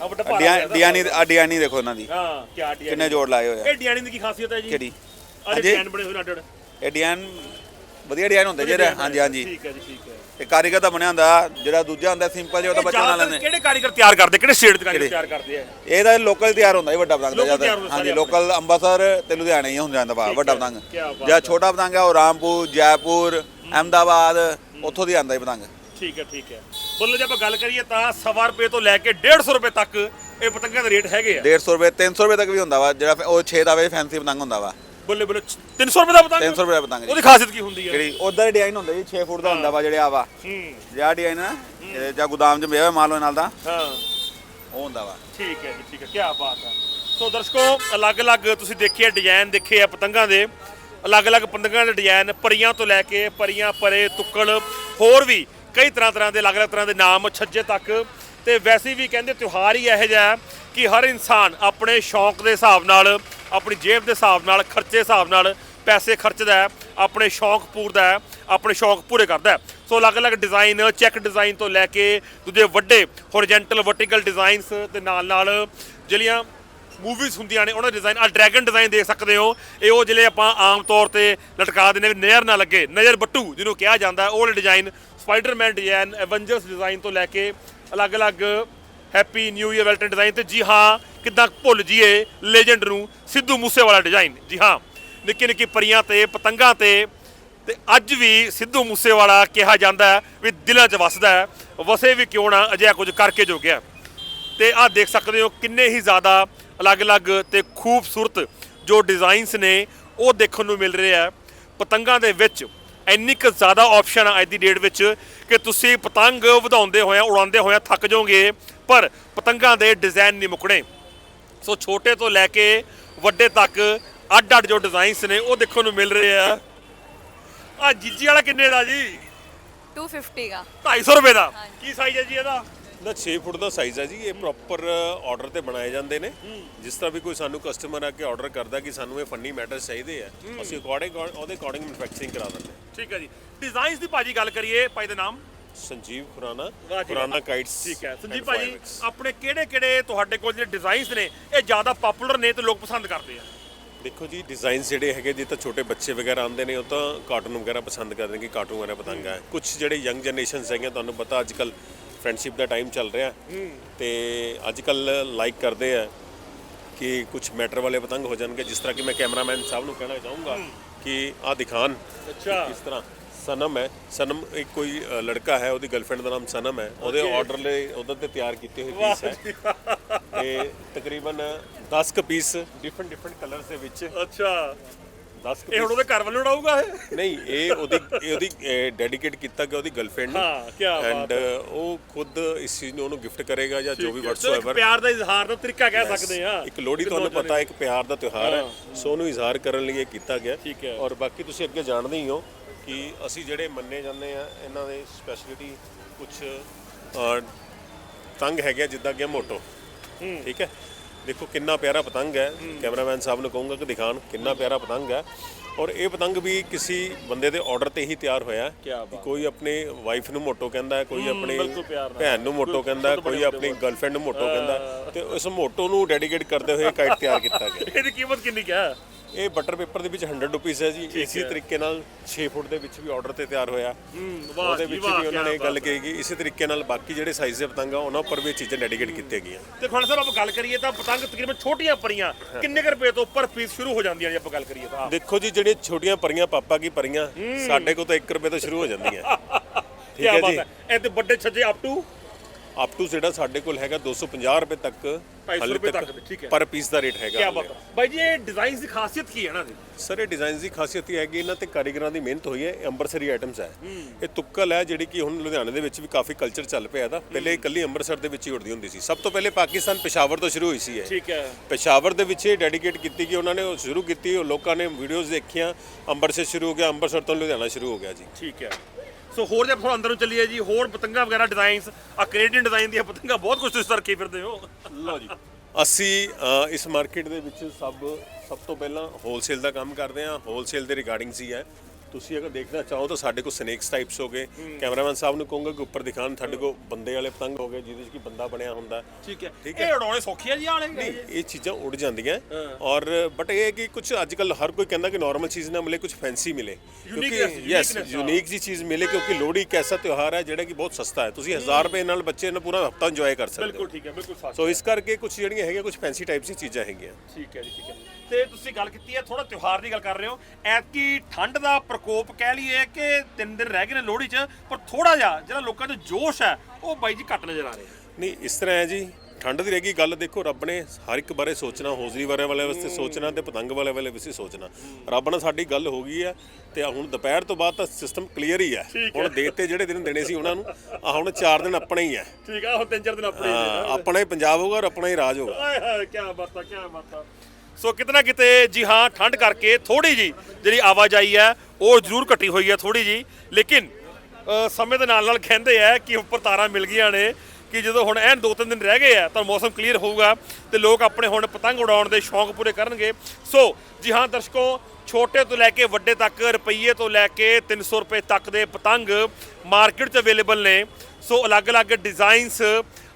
ਆ ਵੱਡਾ ਭਾਰਾ ਡਿਆ-। ਡਿਆਨੀ ਆ ਡਿਆਨੀ ਦੇਖੋ ਇਹਨਾਂ ਦੀ। ਹਾਂ ਕੀ ਡਿਆਨੀ। ਕਿੰਨੇ ਜੋੜ ਲਾਏ ਹੋਏ ਆ। ਇਹ ਡਿਆਨੀ ਦੀ ਕੀ ਖਾਸੀਅਤ ਹੈ ਜੀ? ਕਿਹੜੀ? ਅਰੇ ਹਾਂਜੀ। ਡਿਆਨ ਬਣੇ ਹੋਏ ਨੇ ਅੱਡ ਅੱਡ ਇਹ ਡਿਆਨ ਵਧੀਆ ਡਿਆਨ ਹੁੰਦੇ ਜਿਹੜੇ ਹਾਂਜੀ ਹਾਂਜੀ। ਠੀਕ ਹੈ ਜੀ ਠੀਕ ਹੈ। ਇਹ ਕਾਰੀਗਰ ਦਾ ਬਣਿਆ ਹੁੰਦਾ ਜਿਹੜਾ ਦੂਜਾ ਹੁੰਦਾ ਸਿੰਪਲ ਜਿਹਾ ਉਹ ਤਾਂ ਇਹ ਬੱਚਾ ਬਣਾ ਜ਼ਿਆਦਾਤਰ ਲੈਂਦੇ। ਕਿਹੜੇ ਕਾਰੀਗਰ ਤਿਆਰ ਕਰਦੇ ਕਿਹੜੇ ਸਟੇਟ ਦੇ ਕਾਰੀਗਰ ਕਿਹੜੇ? ਤਿਆਰ ਕਰਦੇ ਆ? ਇਹਦਾ ਲੋਕਲ ਤਿਆਰ ਹੁੰਦਾ ਜੀ ਵੱਡਾ ਪਤੰਗ ਜ਼ਿਆਦਾ। ਹਾਂਜੀ ਲੋਕਲ ਅੰਮ੍ਰਿਤਸਰ ਤੇ ਲੁਧਿਆਣੇ ਹੀ ਹੁੰਦਾ ਜਾਂਦਾ ਵਾ ਵੱਡਾ। ਪਤੰਗ। ਕਿਆ ਬਾਤ ਜਿਹੜਾ ਹੈ। ਛੋਟਾ ਪਤੰਗ ਹੈ ਉਹ ਰਾਮਪੁਰ ਜੈਪੁਰ ਅਹਿਮਦਾਬਾਦ ਉੱਥੋਂ ਦੀ ਆਂਦਾ ਇਹ ਪਤੰਗ। ਠੀਕ ਹੈ ਠੀਕ ਹੈ। ਬੋਲੋ ਜੇ ਆਪਾਂ ਗੱਲ ਕਰੀਏ ਤਾਂ ਸਵਾ ਰੁਪਏ ਤੋਂ ਲੈ ਕੇ 150 ਰੁਪਏ ਤੱਕ ਇਹ ਪਤੰਗਾਂ ਦੇ ਰੇਟ ਹੈਗੇ ਆ। 150 ਰੁਪਏ 300 ਰੁਪਏ ਤੱਕ ਵੀ ਹੁੰਦਾ ਵਾ ਜਿਹੜਾ ਉਹ 6 ਦਾ ਵੇ ਫੈਂਸੀ ਪਤੰਗ ਹੁੰਦਾ ਵਾ। ਬੋਲੇ ਬੋਲੇ 300 ਰੁਪਏ ਦਾ ਪਤੰਗ? 300 ਰੁਪਏ ਦਾ ਪਤੰਗ ਜੀ। ਉਹਦੀ ਖਾਸੀਅਤ ਕੀ ਹੁੰਦੀ ਹੈ? ਕਿਹੜੀ? ਉਧਰ ਡਿਜ਼ਾਈਨ ਹੁੰਦਾ ਜੀ 6 ਫੁੱਟ ਦਾ ਹੁੰਦਾ ਵਾ ਜਿਹੜੇ ਆ ਵਾ। ਹੂੰ। ਜਿਹੜਾ ਡਿਜ਼ਾਈਨ ਨਾ ਇਹ ਜਾਂ ਗੋਦਾਮ 'ਚ ਪਿਆ ਹੋਇਆ ਮਾਲ ਉਹ ਨਾਲ ਦਾ ਹਾਂ। ਉਹ ਹੁੰਦਾ ਵਾ। ਠੀਕ ਹੈ ਜੀ ਠੀਕ ਹੈ ਕੀ ਬਾਤ ਹੈ। ਸੋ ਦਰਸ਼ਕੋ ਅਲੱਗ-ਅਲੱਗ ਤੁਸੀਂ ਦੇਖਿਆ ਡਿਜ਼ਾਈਨ ਦੇਖੇ ਆ ਪਤੰਗਾਂ ਦੇ। ਅਲੱਗ-ਅਲੱਗ ਪਤੰਗਾਂ ਦੇ ਡਿਜ਼ਾਈਨ ਪਰੀਆਂ ਤੋਂ ਲੈ ਕੇ ਪਰੀਆਂ ਪਰੇ ਤੁੱਕੜ ਹੋਰ ਵੀ ਕਈ ਤਰ੍ਹਾਂ ਤਰ੍ਹਾਂ ਦੇ ਅਲੱਗ-ਅਲੱਗ ਤਰ੍ਹਾਂ ਦੇ ਨਾਮ ਛੱਜੇ ਤੱਕ ਤੇ ਵੈਸੇ ਵੀ ਕਹਿੰਦੇ ਤਿਉਹਾਰ ਹੀ ਇਹੋ ਜਿਹਾ ਕਿ ਹਰ ਇਨਸਾਨ ਆਪਣੇ ਸ਼ੌਂਕ ਦੇ ਹਿਸਾਬ ਨਾਲ, ਆਪਣੀ ਜੇਬ ਦੇ ਹਿਸਾਬ ਨਾਲ, ਖਰਚੇ ਹਿਸਾਬ ਨਾਲ ਪੈਸੇ ਖਰਚਦਾ ਹੈ, ਆਪਣੇ ਸ਼ੌਂਕ ਪੂਰਦਾ ਹੈ, ਆਪਣੇ ਸ਼ੌਂਕ ਪੂਰੇ ਕਰਦਾ ਹੈ। ਸੋ ਅਲੱਗ-ਅਲੱਗ ਡਿਜ਼ਾਈਨ ਚੈੱਕ ਡਿਜ਼ਾਈਨ ਤੋਂ ਲੈ ਕੇ ਦੂਜੇ ਵੱਡੇ ਹੋਰੀਜ਼ੈਂਟਲ ਵਰਟੀਕਲ ਡਿਜ਼ਾਈਨਸ ਦੇ ਨਾਲ ਨਾਲ ਜਿਹੜੀਆਂ ਮੂਵੀਜ਼ ਹੁੰਦੀਆਂ ਨੇ, ਉਹਨਾਂ ਦੇ ਡਿਜ਼ਾਈਨ ਆ ਡਰੈਗਨ ਡਿਜ਼ਾਈਨ ਦੇਖ ਸਕਦੇ ਹੋ। ਇਹ ਉਹ ਜਿਹੜੇ ਆਪਾਂ ਆਮ ਤੌਰ ਤੇ ਲਟਕਾ ਦਿੰਦੇ ਨੇ ਨਜ਼ਰ ਨਾ ਲੱਗੇ, ਨਜ਼ਰ ਬੱਟੂ ਜਿਹਨੂੰ ਕਿਹਾ ਜਾਂਦਾ, ਉਹ ਵਾਲੇ design Spiderman design Avengers design ਤੋਂ ਲੈ ਕੇ ਅਲੱਗ-ਅਲੱਗ happy new year Valentine design ਤੇ। ਜੀ ਹਾਂ, ਕਿੱਦਾਂ ਭੁੱਲ ਜੀਏ ਲੈਜੈਂਡ ਨੂੰ, ਸਿੱਧੂ ਮੂਸੇਵਾਲਾ ਡਿਜ਼ਾਈਨ ਜੀ ਹਾਂ, ਨਿੱਕੀ ਨਿੱਕੀ ਪਰੀਆਂ ਤੇ, ਪਤੰਗਾਂ ਤੇ। ਤੇ ਅੱਜ ਵੀ ਸਿੱਧੂ ਮੂਸੇਵਾਲਾ ਕਿਹਾ ਜਾਂਦਾ ਵੀ ਦਿਲਾਂ 'ਚ ਵਸਦਾ ਵਸੇ ਵੀ ਕਿਉਂ ਨਾ, ਅਜਿਹਾ ਕੁਝ ਕਰਕੇ ਜੋ ਗਿਆ। ਤੇ ਆਹ ਦੇਖ ਸਕਦੇ ਹੋ ਕਿੰਨੇ ਹੀ ਜ਼ਿਆਦਾ ਅਲੱਗ-ਅਲੱਗ ਤੇ ਖੂਬਸੂਰਤ ਜੋ ਡਿਜ਼ਾਈਨਸ ਨੇ, ਉਹ ਦੇਖਣ ਨੂੰ ਮਿਲ ਰਹੇ ਆ ਪਤੰਗਾਂ ਦੇ ਵਿੱਚ ਇੰਨੀ ਕੁ ਜ਼ਿਆਦਾ ਆਪਸ਼ਨ ਆ ਅੱਜ ਦੀ ਡੇਟ ਵਿੱਚ ਕਿ ਤੁਸੀਂ ਪਤੰਗ ਵਧਾਉਂਦੇ ਹੋਇਆ ਉਡਾਉਂਦੇ ਹੋਇਆ ਥੱਕ ਜਾਓਗੇ ਪਰ ਪਤੰਗਾਂ ਦੇ ਡਿਜ਼ਾਈਨ ਨਹੀਂ ਮੁੱਕਣੇ। ਸੋ ਛੋਟੇ ਤੋਂ ਲੈ ਕੇ ਵੱਡੇ ਤੱਕ ਅੱਡ ਅੱਡ ਜੋ ਡਿਜ਼ਾਈਨਸ ਨੇ ਉਹ ਦੇਖਣ ਨੂੰ ਮਿਲ ਰਹੇ ਆ। ਆ ਜੀਜੀ ਵਾਲਾ ਕਿੰਨੇ ਦਾ ਜੀ? 250 का 250 ਰੁਪਏ ਦਾ। ਕੀ ਸਾਈਜ਼ ਹੈ ਜੀ ਇਹਦਾ? ਦਾ 6 ਫੁੱਟ ਦਾ ਸਾਈਜ਼ ਹੈ ਜੀ ਇਹ ਪ੍ਰੋਪਰ ਆਰਡਰ ਤੇ ਬਣਾਏ ਜਾਂਦੇ ਨੇ। ਜਿਸ ਤਰ੍ਹਾਂ ਵੀ ਕੋਈ ਸਾਨੂੰ ਕਸਟਮਰ ਆ ਕੇ ਆਰਡਰ ਕਰਦਾ ਕਿ ਸਾਨੂੰ ਇਹ ਫੰਨੀ ਮੈਟਰਸ ਚਾਹੀਦੇ ਆ ਅਸੀਂ ਅਕੋਰਡਿੰਗ ਉਹਦੇ ਅਕੋਰਡਿੰਗ ਮੈਨੂਫੈਕਚਰਿੰਗ ਕਰਾ ਦਿੰਦੇ ਠੀਕ ਹੈ ਜੀ। ਡਿਜ਼ਾਈਨਸ ਦੀ ਭਾਜੀ ਗੱਲ ਕਰੀਏ ਭਾਈ ਦਾ ਨਾਮ? ਸੰਜੀਵ ਖੁਰਾਨਾ ਖੁਰਾਨਾ। ਕਾਈਟਸ ਠੀਕ ਹੈ। ਸੰਜੀਵ ਭਾਜੀ ਆਪਣੇ ਕਿਹੜੇ ਕਿਹੜੇ ਤੁਹਾਡੇ ਕੋਲ ਜਿਹੜੇ ਡਿਜ਼ਾਈਨਸ ਨੇ ਇਹ ਜ਼ਿਆਦਾ ਪਪੂਲਰ ਨੇ ਤੇ ਲੋਕ ਪਸੰਦ ਕਰਦੇ ਆ? ਦੇਖੋ ਜੀ ਡਿਜ਼ਾਈਨ ਜਿਹੜੇ ਹੈਗੇ ਜੇ ਤਾਂ ਛੋਟੇ ਬੱਚੇ ਵਗੈਰਾ ਆਉਂਦੇ ਨੇ ਉਹ ਤਾਂ ਕਾਰਟੂਨ ਵਗੈਰਾ ਪਸੰਦ ਕਰਦੇ ਨੇ ਕਿ ਕਾਰਟੂਨ ਵਗੈਰਾ ਪਤੰਗ ਹੈ। ਕੁਝ ਜਿਹੜੇ ਯੰਗ ਜਨਰੇਸ਼ਨਸ ਹੈਗੇ ਤੁਹਾਨੂੰ ਪਤਾ ਅੱਜ ਕੱਲ ਫਰੈਂਡਸ਼ਿਪ ਦਾ ਟਾਈਮ ਚੱਲ ਰਿਹਾ। ਤੇ ਅੱਜ ਕੱਲ ਲਾਈਕ ਕਰਦੇ ਆ ਕਿ ਕੁਝ ਮੈਟਰ ਵਾਲੇ ਪਤੰਗ ਹੋ ਜਾਣਗੇ। ਜਿਸ ਤਰ੍ਹਾਂ ਕਿ ਮੈਂ ਕੈਮਰਾਮੈਨ ਸਾਹਿਬ ਨੂੰ ਕਹਿਣਾ ਚਾਹੂੰਗਾ ਕਿ ਆਹ ਦਿਖਾਣ ਅੱਛਾ। ਕਿਸ ਤਰ੍ਹਾਂ। ਸਨਮ ਹੈ। ਸਨਮ ਇੱਕ ਕੋਈ ਲੜਕਾ ਹੈ ਉਹਦੀ ਗਰਲਫ੍ਰੈਂਡ ਦਾ ਨਾਮ ਸਨਮ ਹੈ। ਉਹਦੇ ਆਰਡਰ ਲਈ ਉਹਦੇ ਤੇ ਤਿਆਰ ਕੀਤੇ ਹੋਏ ਪੀਸ ਹੈ। ਤੇ ਤਕਰੀਬਨ 10 ਕ ਪੀਸ ਡਿਫਰੈਂਟ ਡਿਫਰੈਂਟ ਕਲਰਸ ਦੇ ਵਿੱਚ ਅੱਛਾ। 10 ਇਹ ਹੁਣ ਉਹਦੇ ਘਰ ਵੱਲੋਂ ਉਡਾਊਗਾ ਇਹ? ਨਹੀਂ ਇਹ ਉਹਦੀ ਇਹ ਉਹਦੀ ਡੈਡੀਕੇਟ ਕੀਤਾ ਗਿਆ ਉਹਦੀ ਗਰਲਫ੍ਰੈਂਡ ਨੂੰ। ਹਾਂ, ਕਿਆ ਬਾਤ ਐਂਡ ਉਹ ਖੁਦ ਇਸ ਚੀਜ਼ ਨੂੰ ਉਹਨੂੰ ਗਿਫਟ ਕਰੇਗਾ ਜਾਂ ਜੋ ਵੀ ਵਟਸਐਵਰ ਪਿਆਰ ਦਾ ਇਜ਼ਹਾਰ ਦਾ ਤਰੀਕਾ ਕਹਿ ਸਕਦੇ ਆ ਇੱਕ ਲੋਹੜੀ ਤੁਹਾਨੂੰ ਪਤਾ ਇੱਕ ਪਿਆਰ ਦਾ ਤਿਉਹਾਰ ਹੈ। ਸੋ ਉਹਨੂੰ ਇਜ਼ਹਾਰ ਕਰਨ ਲਈ ਇਹ ਕੀਤਾ ਗਿਆ। ਠੀਕ ਹੈ। ਔਰ ਬਾਕੀ ਤੁਸੀਂ ਅੱਗੇ ਜਾਣਦੇ ਹੀ ਹੋ ਕਿ ਅਸੀਂ ਜਿਹੜੇ ਮੰਨੇ ਜਾਂਦੇ ਆ ਇਹਨਾਂ ਦੇ ਸਪੈਸ਼ਲਿਟੀ ਕੁਝ ਤੰਗ ਹੈਗੇ ਜਿੱਦਾਂ ਕਿ ਮੋਟੋ। ਠੀਕ ਹੈ? ਦੇਖੋ ਕਿੰਨਾ ਪਿਆਰਾ ਪਤੰਗ ਹੈ। ਕੈਮਰਾਮੈਨ ਸਾਹਿਬ ਨੂੰ ਕਹੂੰਗਾ ਕਿ ਦਿਖਾਣ ਕਿੰਨਾ ਪਿਆਰਾ ਪਤੰਗ ਹੈ। ਔਰ ਇਹ ਪਤੰਗ ਵੀ ਕਿਸੇ ਬੰਦੇ ਦੇ ਆਰਡਰ ਤੇ ਹੀ ਤਿਆਰ ਹੋਇਆ ਕੋਈ ਆਪਣੀ ਵਾਈਫ ਨੂੰ ਮੋਟੋ ਕਹਿੰਦਾ ਹੈ ਕੋਈ ਆਪਣੀ। ਭੈਣ ਨੂੰ ਮੋਟੋ ਕਹਿੰਦਾ ਹੈ, ਕੋਈ ਆਪਣੀ ਗਰਲਫ੍ਰੈਂਡ ਨੂੰ ਮੋਟੋ ਕਹਿੰਦਾ ਤੇ ਉਸ ਮੋਟੋ ਨੂੰ ਡੈਡੀਕੇਟ ਕਰਦੇ ਹੋਏ ਕਾਈਟ ਤਿਆਰ ਕੀਤਾ ਗਿਆ। ਇਹਦੀ ਕੀਮਤ ਕਿੰਨੀ ਹੈ? ਇਹ ਬਟਰ ਪੇਪਰ ਦੇ ਵਿੱਚ 100 ਰੁਪੀਸ ਹੈ ਜੀ। ਇਸੇ ਤਰੀਕੇ ਨਾਲ 6 ਫੁੱਟ ਦੇ ਵਿੱਚ ਵੀ ਆਰਡਰ ਤੇ ਤਿਆਰ ਹੋਇਆ। ਉਹਦੇ ਵਿੱਚ ਵੀ ਉਹਨਾਂ ਨੇ ਗੱਲ। ਕਹੀ ਕਿ ਇਸੇ ਤਰੀਕੇ ਨਾਲ ਬਾਕੀ ਜਿਹੜੇ ਸਾਈਜ਼ ਦੇ ਪਤੰਗ ਆ ਉਹਨਾਂ ਉੱਪਰ ਵੀ ਚੀਜ਼ਾਂ ਡੈਡੀਕੇਟ ਕੀਤੀਆਂ ਗਈਆਂ। ਤੇ ਖੁਆਣਾ ਸਾਹਿਬ ਆਪਾਂ ਗੱਲ ਕਰੀਏ ਤਾਂ ਪਤੰਗ ਤਕਰੀਬਨ ਛੋਟੀਆਂ ਪਰੀਆਂ ਕਿੰਨੇ ਕੁ ਰੁਪਏ ਤੋਂ ਉੱਪਰ ਪੀਸ ਸ਼ੁਰੂ ਹੋ ਜਾਂਦੀਆਂ ਜੇ ਆਪਾਂ ਗੱਲ ਕਰੀਏ ਤਾਂ? ਦੇਖੋ ਜੀ ਜਿਹੜੀਆਂ ਛੋਟੀਆਂ ਪਰੀਆਂ ਪਾਪਾ ਕੀ ਪਰੀਆਂ ਸਾਡੇ ਕੋਲ ਤਾਂ 1 ਰੁਪਏ ਤੋਂ ਸ਼ੁਰੂ ਹੋ ਜਾਂਦੀਆਂ। ਠੀਕ ਹੈ ਜੀ। ਇਹ ਤੇ ਵੱਡੇ ਛੱਜੇ ਅਪ ਟੂ ਅਪ ਟੂ ਜਿਹੜਾ ਸਾਡੇ ਕੋਲ ਹੈਗਾ 250 ਰੁਪਏ ਤੱਕ 250 ਹਾਲੇ ਰੁਪਏ ਤੱਕ, ਠੀਕ ਹੈ। ਪਰ ਪੀਸ ਦਾ ਰੇਟ ਹੈਗਾ ਕੀ। ਬਾਤ ਬਾਈ ਜੀ ਇਹ ਡਿਜ਼ਾਈਨ ਦੀ ਖਾਸੀਅਤ ਕੀ ਹੈ ਨਾ ਦੀ ਸਰ ਇਹ ਡਿਜ਼ਾਈਨਸ ਦੀ ਖਾਸੀਅਤ ਇਹ ਹੈ ਕਿ ਇਹਨਾਂ ਤੇ ਕਾਰੀਗਰਾਂ ਦੀ ਮਿਹਨਤ ਹੋਈ ਹੈ ਇਹ ਅੰਮ੍ਰਿਤਸਰੀ ਆਈਟਮਸ ਹੈ। ਇਹ ਤੁੱਕਲ ਹੈ ਜਿਹੜੀ ਕਿ ਹੁਣ ਲੁਧਿਆਣੇ ਦੇ ਵਿੱਚ ਵੀ ਕਾਫੀ ਕਲਚਰ ਚੱਲ ਪਿਆ ਇਹਦਾ। ਪਹਿਲੇ ਇਕੱਲੀ ਅੰਮ੍ਰਿਤਸਰ ਦੇ ਵਿੱਚ ਹੀ ਉੜਦੀ ਹੁੰਦੀ ਸੀ। ਸਭ ਤੋਂ ਪਹਿਲੇ ਪਾਕਿਸਤਾਨ ਪਿਸ਼ਾਵਰ ਤੋਂ ਸ਼ੁਰੂ ਹੋਈ ਸੀ ਇਹ। ਠੀਕ ਹੈ। ਪਿਸ਼ਾਵਰ ਦੇ ਵਿੱਚ ਇਹ ਡੈਡੀਕੇਟ ਕੀਤੀ ਕਿ ਉਹਨਾਂ ਨੇ ਸ਼ੁਰੂ ਕੀਤੀ ਉਹ ਲੋਕਾਂ ਨੇ ਵੀਡੀਓਜ਼ ਦੇਖੀਆਂ। ਅੰਮ੍ਰਿਤਸਰ ਸ਼ੁਰੂ ਹੋ ਗਿਆ ਅੰਮ੍ਰਿਤਸਰ ਤੋਂ ਲੁਧਿਆਣਾ ਸ਼ੁਰੂ ਹੋ ਗਿਆ ਜੀ। ਠੀਕ ਹੈ। ਸੋ ਹੋਰ ਜੇ ਥੋੜਾ ਅੰਦਰ ਨੂੰ ਚੱਲੀਏ ਜੀ ਹੋਰ ਪਤੰਗਾਂ ਵਗੈਰਾ ਡਿਜ਼ਾਈਨਸ ਆ ਕੈਨੇਡੀਅਨ ਡਿਜ਼ਾਈਨ ਦੀਆਂ ਪਤੰਗਾਂ ਬਹੁਤ ਕੁਝ ਤੁਸੀਂ ਰੱਖੀ ਫਿਰਦੇ ਹੋ। ਲਓ ਜੀ। ਅਸੀਂ ਅ, ਇਸ ਮਾਰਕੀਟ ਦੇ ਵਿੱਚ ਸਭ ਸਭ ਤੋਂ ਪਹਿਲਾਂ ਹੋਲਸੇਲ ਦਾ ਕੰਮ ਕਰਦੇ ਹਾਂ। ਹੋਲਸੇਲ ਦੇ ਰਿਗਾਰਡਿੰਗ ਸੀ ਹੈ ਤੁਸੀਂ ਅਗਰ ਦੇਖਣਾ ਚਾਹੋ ਤਾਂ ਸਾਡੇ ਕੋਲ ਸਨੇਕਸ ਟਾਈਪਸ ਹੋ ਗਏ। ਕੈਮਰਾਮੈਨ ਸਾਹਿਬ ਨੂੰ ਕਹੂੰਗਾ ਕਿ ਉੱਪਰ ਦਿਖਾਣ ਸਾਡੇ ਕੋਲ ਬੰਦੇ ਵਾਲੇ ਪਤੰਗ ਹੋ ਗਏ ਜਿਹਦੇ ਵਿੱਚ ਕਿ ਬੰਦਾ ਬਣਿਆ ਹੁੰਦਾ। ਠੀਕ ਹੈ। ਠੀਕ ਇਹ ਉਡਾਉਣੇ ਸੌਖੇ ਆ ਜੀ ਆਲੇ ਇਹ ਚੀਜ਼ਾਂ ਉੜ ਜਾਂਦੀਆਂ। ਔਰ ਬਟ ਇਹ ਹੈ ਕਿ ਕੁਝ ਅੱਜ ਕੱਲ ਹਰ ਕੋਈ ਕਹਿੰਦਾ ਕਿ ਨਾਰਮਲ ਚੀਜ਼ ਨਾ ਮਿਲੇ ਕੁਝ ਫੈਂਸੀ ਮਿਲੇ। ਕਿਉਂਕਿ ਯੈਸ ਯੂਨੀਕ ਜੀ ਚੀਜ਼ ਮਿਲੇ ਕਿਉਂਕਿ ਲੋਹੜੀ ਇੱਕ ਐਸਾ ਤਿਉਹਾਰ ਹੈ ਜਿਹੜਾ ਕਿ ਬਹੁਤ ਸਸਤਾ ਹੈ। ਤੁਸੀਂ 1000 ਰੁਪਏ ਨਾਲ ਬੱਚੇ ਨੂੰ ਪੂਰਾ ਹਫਤਾ ਇੰਜੋਏ ਕਰ ਸਕਦੇ ਹੋ। ਬਿਲਕੁਲ ਠੀਕ ਹੈ ਬਿਲਕੁਲ ਸੱਚ ਸੋ ਇਸ ਕਰਕੇ ਕੁਝ ਜਿਹੜੀਆਂ ਹੈਗੀਆਂ ਕੁਝ ਫੈਂਸੀ ਟਾਈਪਸ ਦੀ ਚੀਜ਼ਾਂ ਹੈਗੀਆਂ। ਠੀਕ ਹੈ ਜੀ ਠੀਕ ਹੈ। ਤੇ ਤੁਸੀਂ ਗੱਲ ਕੀਤੀ ਹੈ ਥੋੜਾ ਤਿਉਹਾਰ ਦੀ ਗੱਲ ਕਰ ਰਹੇ ਹੋ। ਐਤਕੀ ਠੰਡ ਦਾ ਪ੍ਰਕੋਪ ਕਹਿ ਲਈਏ ਕਿ ਤਿੰਨ ਦਿਨ ਰਹਿ ਗਏ ਨੇ ਲੋਹੜੀ 'ਚ ਪਰ ਥੋੜਾ ਜਿਹਾ ਜਿਹੜਾ ਲੋਕਾਂ 'ਚ ਜੋਸ਼ ਹੈ ਉਹ ਬਾਈ ਜੀ ਘੱਟ ਨਜ਼ਰ ਆ ਰਿਹਾ। ਨਹੀਂ ਇਸ ਤਰ੍ਹਾਂ ਹੈ ਜੀ ਠੰਡ ਦੀ ਰਹਿ ਗਈ ਗੱਲ ਦੇਖੋ ਰੱਬ ਨੇ ਹਰ ਇੱਕ ਬਾਰੇ ਸੋਚਣਾ ਹੌਜ਼ਰੀ ਵਾਲੇ ਵਾਲੇ ਵਾਸਤੇ ਸੋਚਣਾ ਤੇ ਪਤੰਗ ਵਾਲੇ ਵਾਲੇ ਵਾਸਤੇ ਸੋਚਣਾ। ਰੱਬ ਨਾਲ ਸਾਡੀ ਗੱਲ ਹੋ ਗਈ ਹੈ ਤੇ ਹੁਣ ਦੁਪਹਿਰ ਤੋਂ ਬਾਅਦ ਤਾਂ ਸਿਸਟਮ ਕਲੀਅਰ ਹੀ ਹੈ। ਹੁਣ ਦੇਤੇ ਜਿਹੜੇ ਦਿਨ ਦੇਣੇ ਸੀ ਉਹਨਾਂ ਨੂੰ ਆ ਹੁਣ 4 ਦਿਨ ਆਪਣੇ ਹੀ ਹੈ। ਠੀਕ ਆ ਹੁਣ ਤਿੰਨ ਚਾਰ ਦਿਨ ਆਪਣੇ ਹੀ ਆਪਣਾ ਹੀ ਪੰਜਾਬ ਹੋਊਗਾ ਔਰ ਆਪਣਾ ਹੀ ਰਾਜ ਹੋਊਗਾ। ਆਏ ਹਾਏ ਕੀ ਬਾਤਾਂ ਕੀ ਬਾਤਾਂ। ਸੋ ਕਿਤਨਾ ਕਿਤੇ ਜੀ ਹਾਂ, ਠੰਡ ਕਰਕੇ ਥੋੜੀ ਜੀ ਜਿਹੜੀ ਆਵਾਜਾਈ ਹੈ, ਉਹ ਜ਼ਰੂਰ ਘਟੀ ਹੋਈ ਹੈ ਥੋੜੀ ਜੀ ਲੇਕਿਨ ਸਮੇਂ ਦੇ ਨਾਲ ਨਾਲ ਕਹਿੰਦੇ ਆ ਕਿ ਉੱਪਰ ਤਾਰਾਂ ਮਿਲ ਗਈਆਂ ਨੇ ਕਿ ਜਦੋਂ ਹੁਣ ਐਨ ਦੋ ਤਿੰਨ ਦਿਨ ਰਹਿ ਗਏ ਆ, ਤਾਂ ਮੌਸਮ ਕਲੀਅਰ ਹੋਊਗਾ ਤੇ ਲੋਕ ਆਪਣੇ ਹੁਣ ਪਤੰਗ ਉਡਾਉਣ ਦੇ ਸ਼ੌਂਕ ਪੂਰੇ ਕਰਨਗੇ। ਸੋ, ਜੀ ਹਾਂ ਦਰਸ਼ਕੋ, ਛੋਟੇ ਤੋਂ ਲੈ ਕੇ ਵੱਡੇ ਤੱਕ, ਰੁਪਈਏ ਤੋਂ ਲੈ ਕੇ 300 ਰੁਪਏ ਤੱਕ ਦੇ ਪਤੰਗ ਮਾਰਕੀਟ 'ਚ ਅਵੇਲੇਬਲ ਨੇ। ਸੋ ਅਲੱਗ-ਅਲੱਗ ਡਿਜ਼ਾਈਨਸ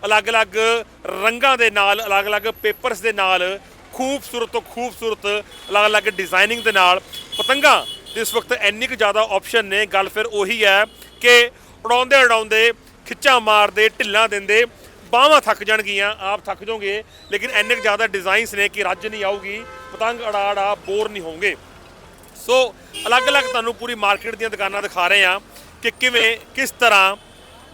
ਅਲੱਗ-ਅਲੱਗ ਰੰਗਾਂ ਦੇ ਨਾਲ, ਅਲੱਗ-ਅਲੱਗ ਪੇਪਰਸ ਦੇ ਨਾਲ ਖੂਬਸੂਰਤ ਤੋਂ ਖੂਬਸੂਰਤ ਅਲੱਗ-ਅਲੱਗ ਡਿਜ਼ਾਈਨਿੰਗ ਦੇ ਨਾਲ। ਪਤੰਗਾਂ ਦੇ ਇਸ ਵਕਤ ਇੰਨੀ ਕੁ ਜ਼ਿਆਦਾ ਆਪਸ਼ਨ ਨੇ, ਗੱਲ ਫਿਰ ਉਹੀ ਹੈ ਕਿ ਉਡਾਉਂਦੇ ਉਡਾਉਂਦੇ ਖਿੱਚਾਂ ਮਾਰਦੇ, ਢਿੱਲਾਂ ਦਿੰਦੇ, ਬਾਹਾਂ ਥੱਕ ਜਾਣਗੀਆਂ, ਆਪ ਥੱਕ ਜਾਓਗੇ। ਲੇਕਿਨ ਇੰਨੇ ਕੁ ਜ਼ਿਆਦਾ ਡਿਜ਼ਾਈਨਸ ਨੇ ਕਿ ਰੱਜ ਨਹੀਂ ਆਊਗੀ, ਪਤੰਗ ਅੜਾ ਅੜਾ ਬੋਰ ਨਹੀਂ ਹੋਵੋਗੇ। ਸੋ ਅਲੱਗ-ਅਲੱਗ ਤੁਹਾਨੂੰ ਪੂਰੀ ਮਾਰਕੀਟ ਦੀਆਂ ਦੁਕਾਨਾਂ ਦਿਖਾ ਰਹੇ ਆ ਕਿ ਕਿਵੇਂ, ਕਿਸ ਤਰ੍ਹਾਂ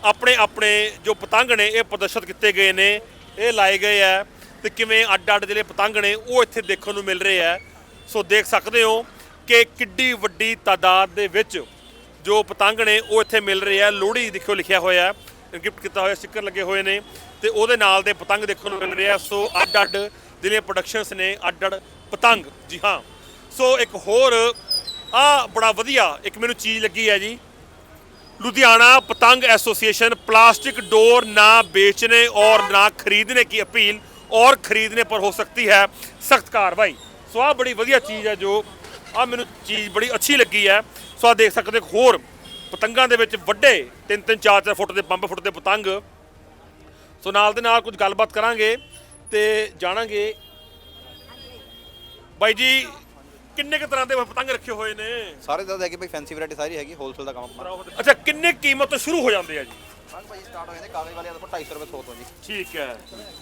ਆਪਣੇ ਆਪਣੇ ਜੋ ਪਤੰਗ ਨੇ, ਇਹ ਪ੍ਰਦਰਸ਼ਿਤ ਕੀਤੇ ਗਏ ਨੇ, ਇਹ ਲਾਏ ਗਏ ਆ ਤੇ ਕਿਵੇਂ ਅੱਡ-ਅੱਡ ਜਿਹੜੇ ਪਤੰਗ ਨੇ ਉਹ ਇੱਥੇ ਦੇਖਣ ਨੂੰ ਮਿਲ ਰਹੇ ਆ। ਸੋ ਦੇਖ ਸਕਦੇ ਹੋ ਕਿ ਕਿੱਡੀ ਵੱਡੀ ਤਾਦਾਦ ਦੇ ਵਿੱਚ ਜੋ ਪਤੰਗ ਨੇ ਉਹ ਇੱਥੇ ਮਿਲ ਰਹੇ ਆ। ਲੋਹੜੀ ਦੇਖੋ ਲਿਖਿਆ ਹੋਇਆ ਗਿਫਟ ਕੀਤਾ ਹੋਇਆ ਸਟicker ਲੱਗੇ ਹੋਏ ਨੇ ਤੇ ਉਹਦੇ ਨਾਲ ਦੇ ਪਤੰਗ ਦੇਖਣ ਨੂੰ ਮਿਲ ਰਹੇ ਆ। ਸੋ ਅੱਡ-ਅੱਡ ਜਿਹੜੀਆਂ ਪ੍ਰੋਡਕਸ਼ਨਸ ਨੇ, ਅੱਡ-ਅੱਡ ਪਤੰਗ। ਜੀ ਹਾਂ। ਸੋ ਇੱਕ ਹੋਰ ਆ ਬੜਾ ਵਧੀਆ ਇੱਕ ਮੈਨੂੰ ਚੀਜ਼ ਲੱਗੀ ਹੈ ਜੀ। ਲੁਧਿਆਣਾ ਪਤੰਗ ਐਸੋਸੀਏਸ਼ਨ ਪਲਾਸਟਿਕ ਡੋਰ ਨਾ ਵੇਚਣੇ ਔਰ ਨਾ ਖਰੀਦਣੇ ਕੀ ਅਪੀਲ और खरीदने पर हो सकती है सख्त कार्रवाई ਸੋ ਆ ਬੜੀ ਵਧੀਆ ਚੀਜ਼ ਹੈ ਜੋ ਆ ਮੈਨੂੰ ਚੀਜ਼ ਬੜੀ ਅੱਛੀ ਲੱਗੀ ਹੈ ਸੋ ਆ ਦੇਖ ਸਕਦੇ ਹੋ ਹੋਰ ਪਤੰਗਾਂ ਦੇ ਵਿੱਚ ਵੱਡੇ 3-3 4-4 ਫੁੱਟ ਦੇ ਬੰਬ ਫੁੱਟ ਦੇ ਪਤੰਗ ਸੋ ਨਾਲ ਦੇ ਨਾਲ ਕੁਝ ਗੱਲਬਾਤ ਕਰਾਂਗੇ ਤੇ ਜਾਣਾਂਗੇ ਬਾਈ ਜੀ ਕਿੰਨੇ ਕੁ ਤਰ੍ਹਾਂ ਦੇ ਪਤੰਗ ਰੱਖੇ ਹੋਏ ਨੇ ਸਾਰੇ ਦੱਸ ਹੈਗੇ ਭਾਈ ਫੈਂਸੀ ਵੈਰਾਈਟੀ ਸਾਰੀ ਹੈਗੀ ਹੋਲਸੇਲ ਦਾ ਕੰਮ ਆਪਣਾ ਅੱਛਾ ਕਿੰਨੇ ਕੀਮਤ ਤੋਂ ਸ਼ੁਰੂ ਹੋ ਜਾਂਦੇ ਆ ਜੀ ਰੰਗ ਭਾਈ ਸਟਾਰਟ ਹੋ ਜਾਂਦੇ ਕਾਵੇ ਵਾਲੇ ਦਾ 250 ਰੁਪਏ 100 ਤੋਂ ਜੀ। ਠੀਕ ਹੈ।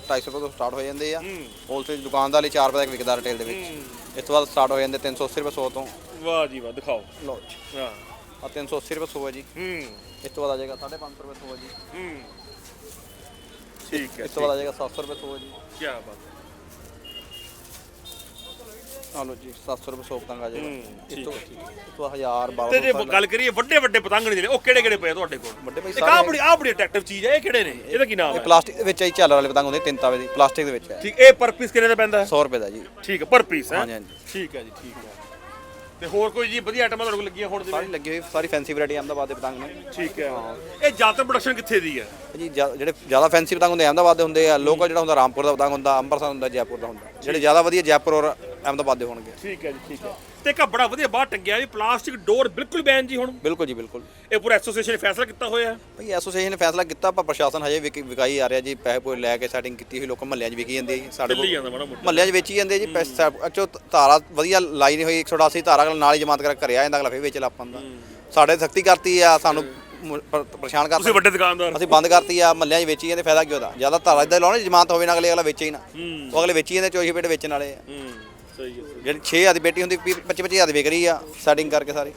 250 ਰੁਪਏ ਤੋਂ ਸਟਾਰਟ ਹੋ ਜਾਂਦੇ ਆ। ਹੋਲਸੇਲ ਦੁਕਾਨਦਾਰ ਲਈ 4 ਰੁਪਏ ਤੱਕ ਵਿਕਦਾ ਰਿਟੇਲ ਦੇ ਵਿੱਚ। ਇਸ ਤੋਂ ਬਾਅਦ ਸਟਾਰਟ ਹੋ ਜਾਂਦੇ 380 ਰੁਪਏ 100 ਤੋਂ। ਵਾਹ ਜੀ ਵਾਹ ਦਿਖਾਓ। ਲਓ ਜੀ। ਹਾਂ। ਆ 380 ਰੁਪਏ 100 ਹੈ ਜੀ। ਹੂੰ। ਇਸ ਤੋਂ ਬਾਅਦ ਆ ਜਾਏਗਾ 550 ਰੁਪਏ 100 ਹੈ ਜੀ। ਹੂੰ। ਠੀਕ ਹੈ ਇਸ ਤੋਂ ਬਾਅਦ ਆ ਜਾਏਗਾ 700 ਰੁਪਏ 100 ਹੈ ਜੀ। ਕੀ ਬਾਤ ਆ ਲਓ ਜੀ 700 ਰੁਪਏ 100 ਪਤੰਗ ਆ ਜਾਏਗਾ। ਹੂੰ, ਇਸ ਤੋਂ ਇਸ ਤੋਂ 1000 ਤੇ ਜੇ 1200 ਗੱਲ ਕਰੀਏ ਵੱਡੇ ਵੱਡੇ ਪਤੰਗ ਨੇ ਜਿਹੜੇ ਉਹ ਕਿਹੜੇ ਕਿਹੜੇ ਪਏ ਆ ਤੁਹਾਡੇ ਕੋਲ? ਵੱਡੇ ਭਾਈ ਇੱਕ ਆਹ ਸਾਰੇ। ਬੜੀ ਆਹ ਬੜੀ ਅਟਰੈਕਟਿਵ ਚੀਜ਼ ਹੈ ਇਹ ਕਿਹੜੇ ਨੇ? ਇਹਦਾ ਕੀ ਨਾਮ ਇਹ ਹੈ? ਪਲਾਸਟਿਕ ਦੇ ਵਿੱਚ ਹੀ ਝਾਲਰ ਵਾਲੇ ਪਤੰਗ ਹੁੰਦੇ ਤਿੰਨ ਤਾਵੇ ਦੀ ਪਲਾਸਟਿਕ ਦੇ ਵਿੱਚ ਹੈ। ਠੀਕ ਇਹ ਪਰ ਪੀਸ ਕਿੰਨੇ ਦਾ ਪੈਂਦਾ? ਹੈ 100 ਰੁਪਏ ਦਾ ਜੀ। ਠੀਕ ਹੈ ਪਰ ਪੀਸ ਹੈ। ਹਾਂਜੀ, ਹਾਂਜੀ। ਠੀਕ ਹੈ ਜੀ ਠੀਕ ਹੈ। ਤੇ ਹੋਰ ਕੋਈ ਜੀ ਵਧੀਆ ਆਈਟਮਾਂ ਤੁਹਾਡੇ ਕੋਲ ਲੱਗੀਆਂ ਹੋਣ ਦੇ ਸਾਰੀ ਲੱਗੀ ਹੋਈ ਸਾਰੀ ਫੈਂਸੀ ਵੈਰਾਈਟੀ ਅਹਿਮਦਾਬਾਦ ਦੇ ਪਤੰਗ ਨੇ। ਠੀਕ ਹੈ ਇਹ ਜ਼ਿਆਦਾਤਰ ਪ੍ਰੋਡਕਸ਼ਨ ਕਿੱਥੇ ਦੀ ਹੈ? ਜੀ ਜਿਆ- ਜਿਹੜੇ ਜ਼ਿਆਦਾ ਫੈਂਸੀ ਪਤੰਗ ਹੁੰਦੇ ਅਹਿਮਦਾਬਾਦ ਦੇ ਹੁੰਦੇ ਆ ਲੋਕਲ ਜਿਹੜਾ ਹੁੰਦਾ ਰਾਮਪੁਰ ਦਾ ਪਤੰਗ ਹੁੰਦਾ ਅੰਮ੍ਰਿਤਸਰ ਹੁੰਦਾ ਜੈਪੁਰ ਦਾ ਹੁੰਦਾ। ਜਿਹੜੇ ਜ਼ਿਆਦਾ ਵਧੀਆ ਜੈਪੁਰ ਔਰ ਅਹਿਮਦਾਬਾਦ ਦੇ ਹੋਣਗੇ। ਠੀਕ ਹੈ ਜੀ ਠੀਕ ਹੈ। ਤੇ ਇੱਕ ਆਹ ਬੜਾ ਵਧੀਆ ਬਾਹਰ ਟੰਗਿਆ ਵੀ ਪਲਾਸਟਿਕ ਡੋਰ ਬਿਲਕੁਲ ਬੈਨ ਜੀ ਹੁਣ। ਬਿਲਕੁਲ ਜੀ ਬਿਲਕੁਲ। ਇਹ ਪੂਰਾ ਐਸੋਸੀਏਸ਼ਨ ਨੇ ਫੈਸਲਾ ਕੀਤਾ ਹੋਇਆ ਹੈ। ਭਾਈ ਐਸੋਸੀਏਸ਼ਨ ਨੇ ਫੈਸਲਾ ਕੀਤਾ ਪਰ ਪ੍ਰਸ਼ਾਸਨ ਹਜੇ ਵਿਕ- ਵਿਕਾਈ ਆ ਰਿਹਾ ਜੀ ਪੈਸੇ ਪੂਸੇ ਲੈ ਕੇ ਸੈਟਿੰਗ ਕੀਤੀ ਹੋਈ ਲੋਕਾਂ ਮਹੱਲਿਆਂ 'ਚ ਵਿਕੀ ਜਾਂਦੀ ਹੈ ਜੀ ਸਾਡੇ ਚੱਲੀ ਜਾਂਦਾ ਮਾੜਾ ਮੋਟਾ। ਮਹੱਲਿਆਂ 'ਚ ਵੇਚੀ ਜਾਂਦੇ ਜੀ ਪੈਸੇ ਅਚੋ ਧਾਰਾ ਵਧੀਆ ਲਾਈ ਨਹੀਂ ਹੋਈ 188 ਧਾਰਾ ਨਾਲ ਹੀ ਜਮਾਤ ਕਰ ਘਰੇ ਆ ਜਾਂਦਾ ਅਗਲਾ ਫੇਰ ਵੇਚ ਲਾ ਪਾਉਂਦਾ ਸਾਡੇ ਸਖਤੀ ਕਰਤੀ ਆ ਸਾਨੂੰ ਮੁ- ਪਰ- ਪਰੇਸ਼ਾਨ ਤੁਸੀਂ ਕਰਤਾ ਵੱਡੇ ਦੁਕਾਨਦਾਰ। ਅਸੀਂ ਬੰਦ ਕਰਤੀ ਆ ਮਹੱਲਿਆਂ 'ਚ ਵੇਚੀ ਜਾਂਦੇ ਫਾਇਦਾ ਕੀ ਉਹਦਾ? ਜ਼ਿਆਦਾ ਧਾਰਾ ਇਦਾਂ ਲਾਉਣੇ ਜਮਾਤ ਹੋਵੇ ਨਾ ਅਗਲੇ ਅਗਲਾ ਵੇਚੇ ਹੀ ਨਾ। ਉਹ ਅਗਲੇ ਵੇਚੀ ਜਾਂਦੇ ਚੋਈ ਪੇਟ ਵੇਚਣ ਵਾਲੇ ਆ। ਹੂੰ ਸਹੀ ਹੈ ਜਿਹੜੀ 6000 ਦੀ ਬੇਟੀ ਹੁੰਦੀ 25 25000 ਦੀ ਵਿਕ ਰਹੀ ਆ ਸੈਟਿੰਗ ਕਰਕੇ ਸਾਰੀ।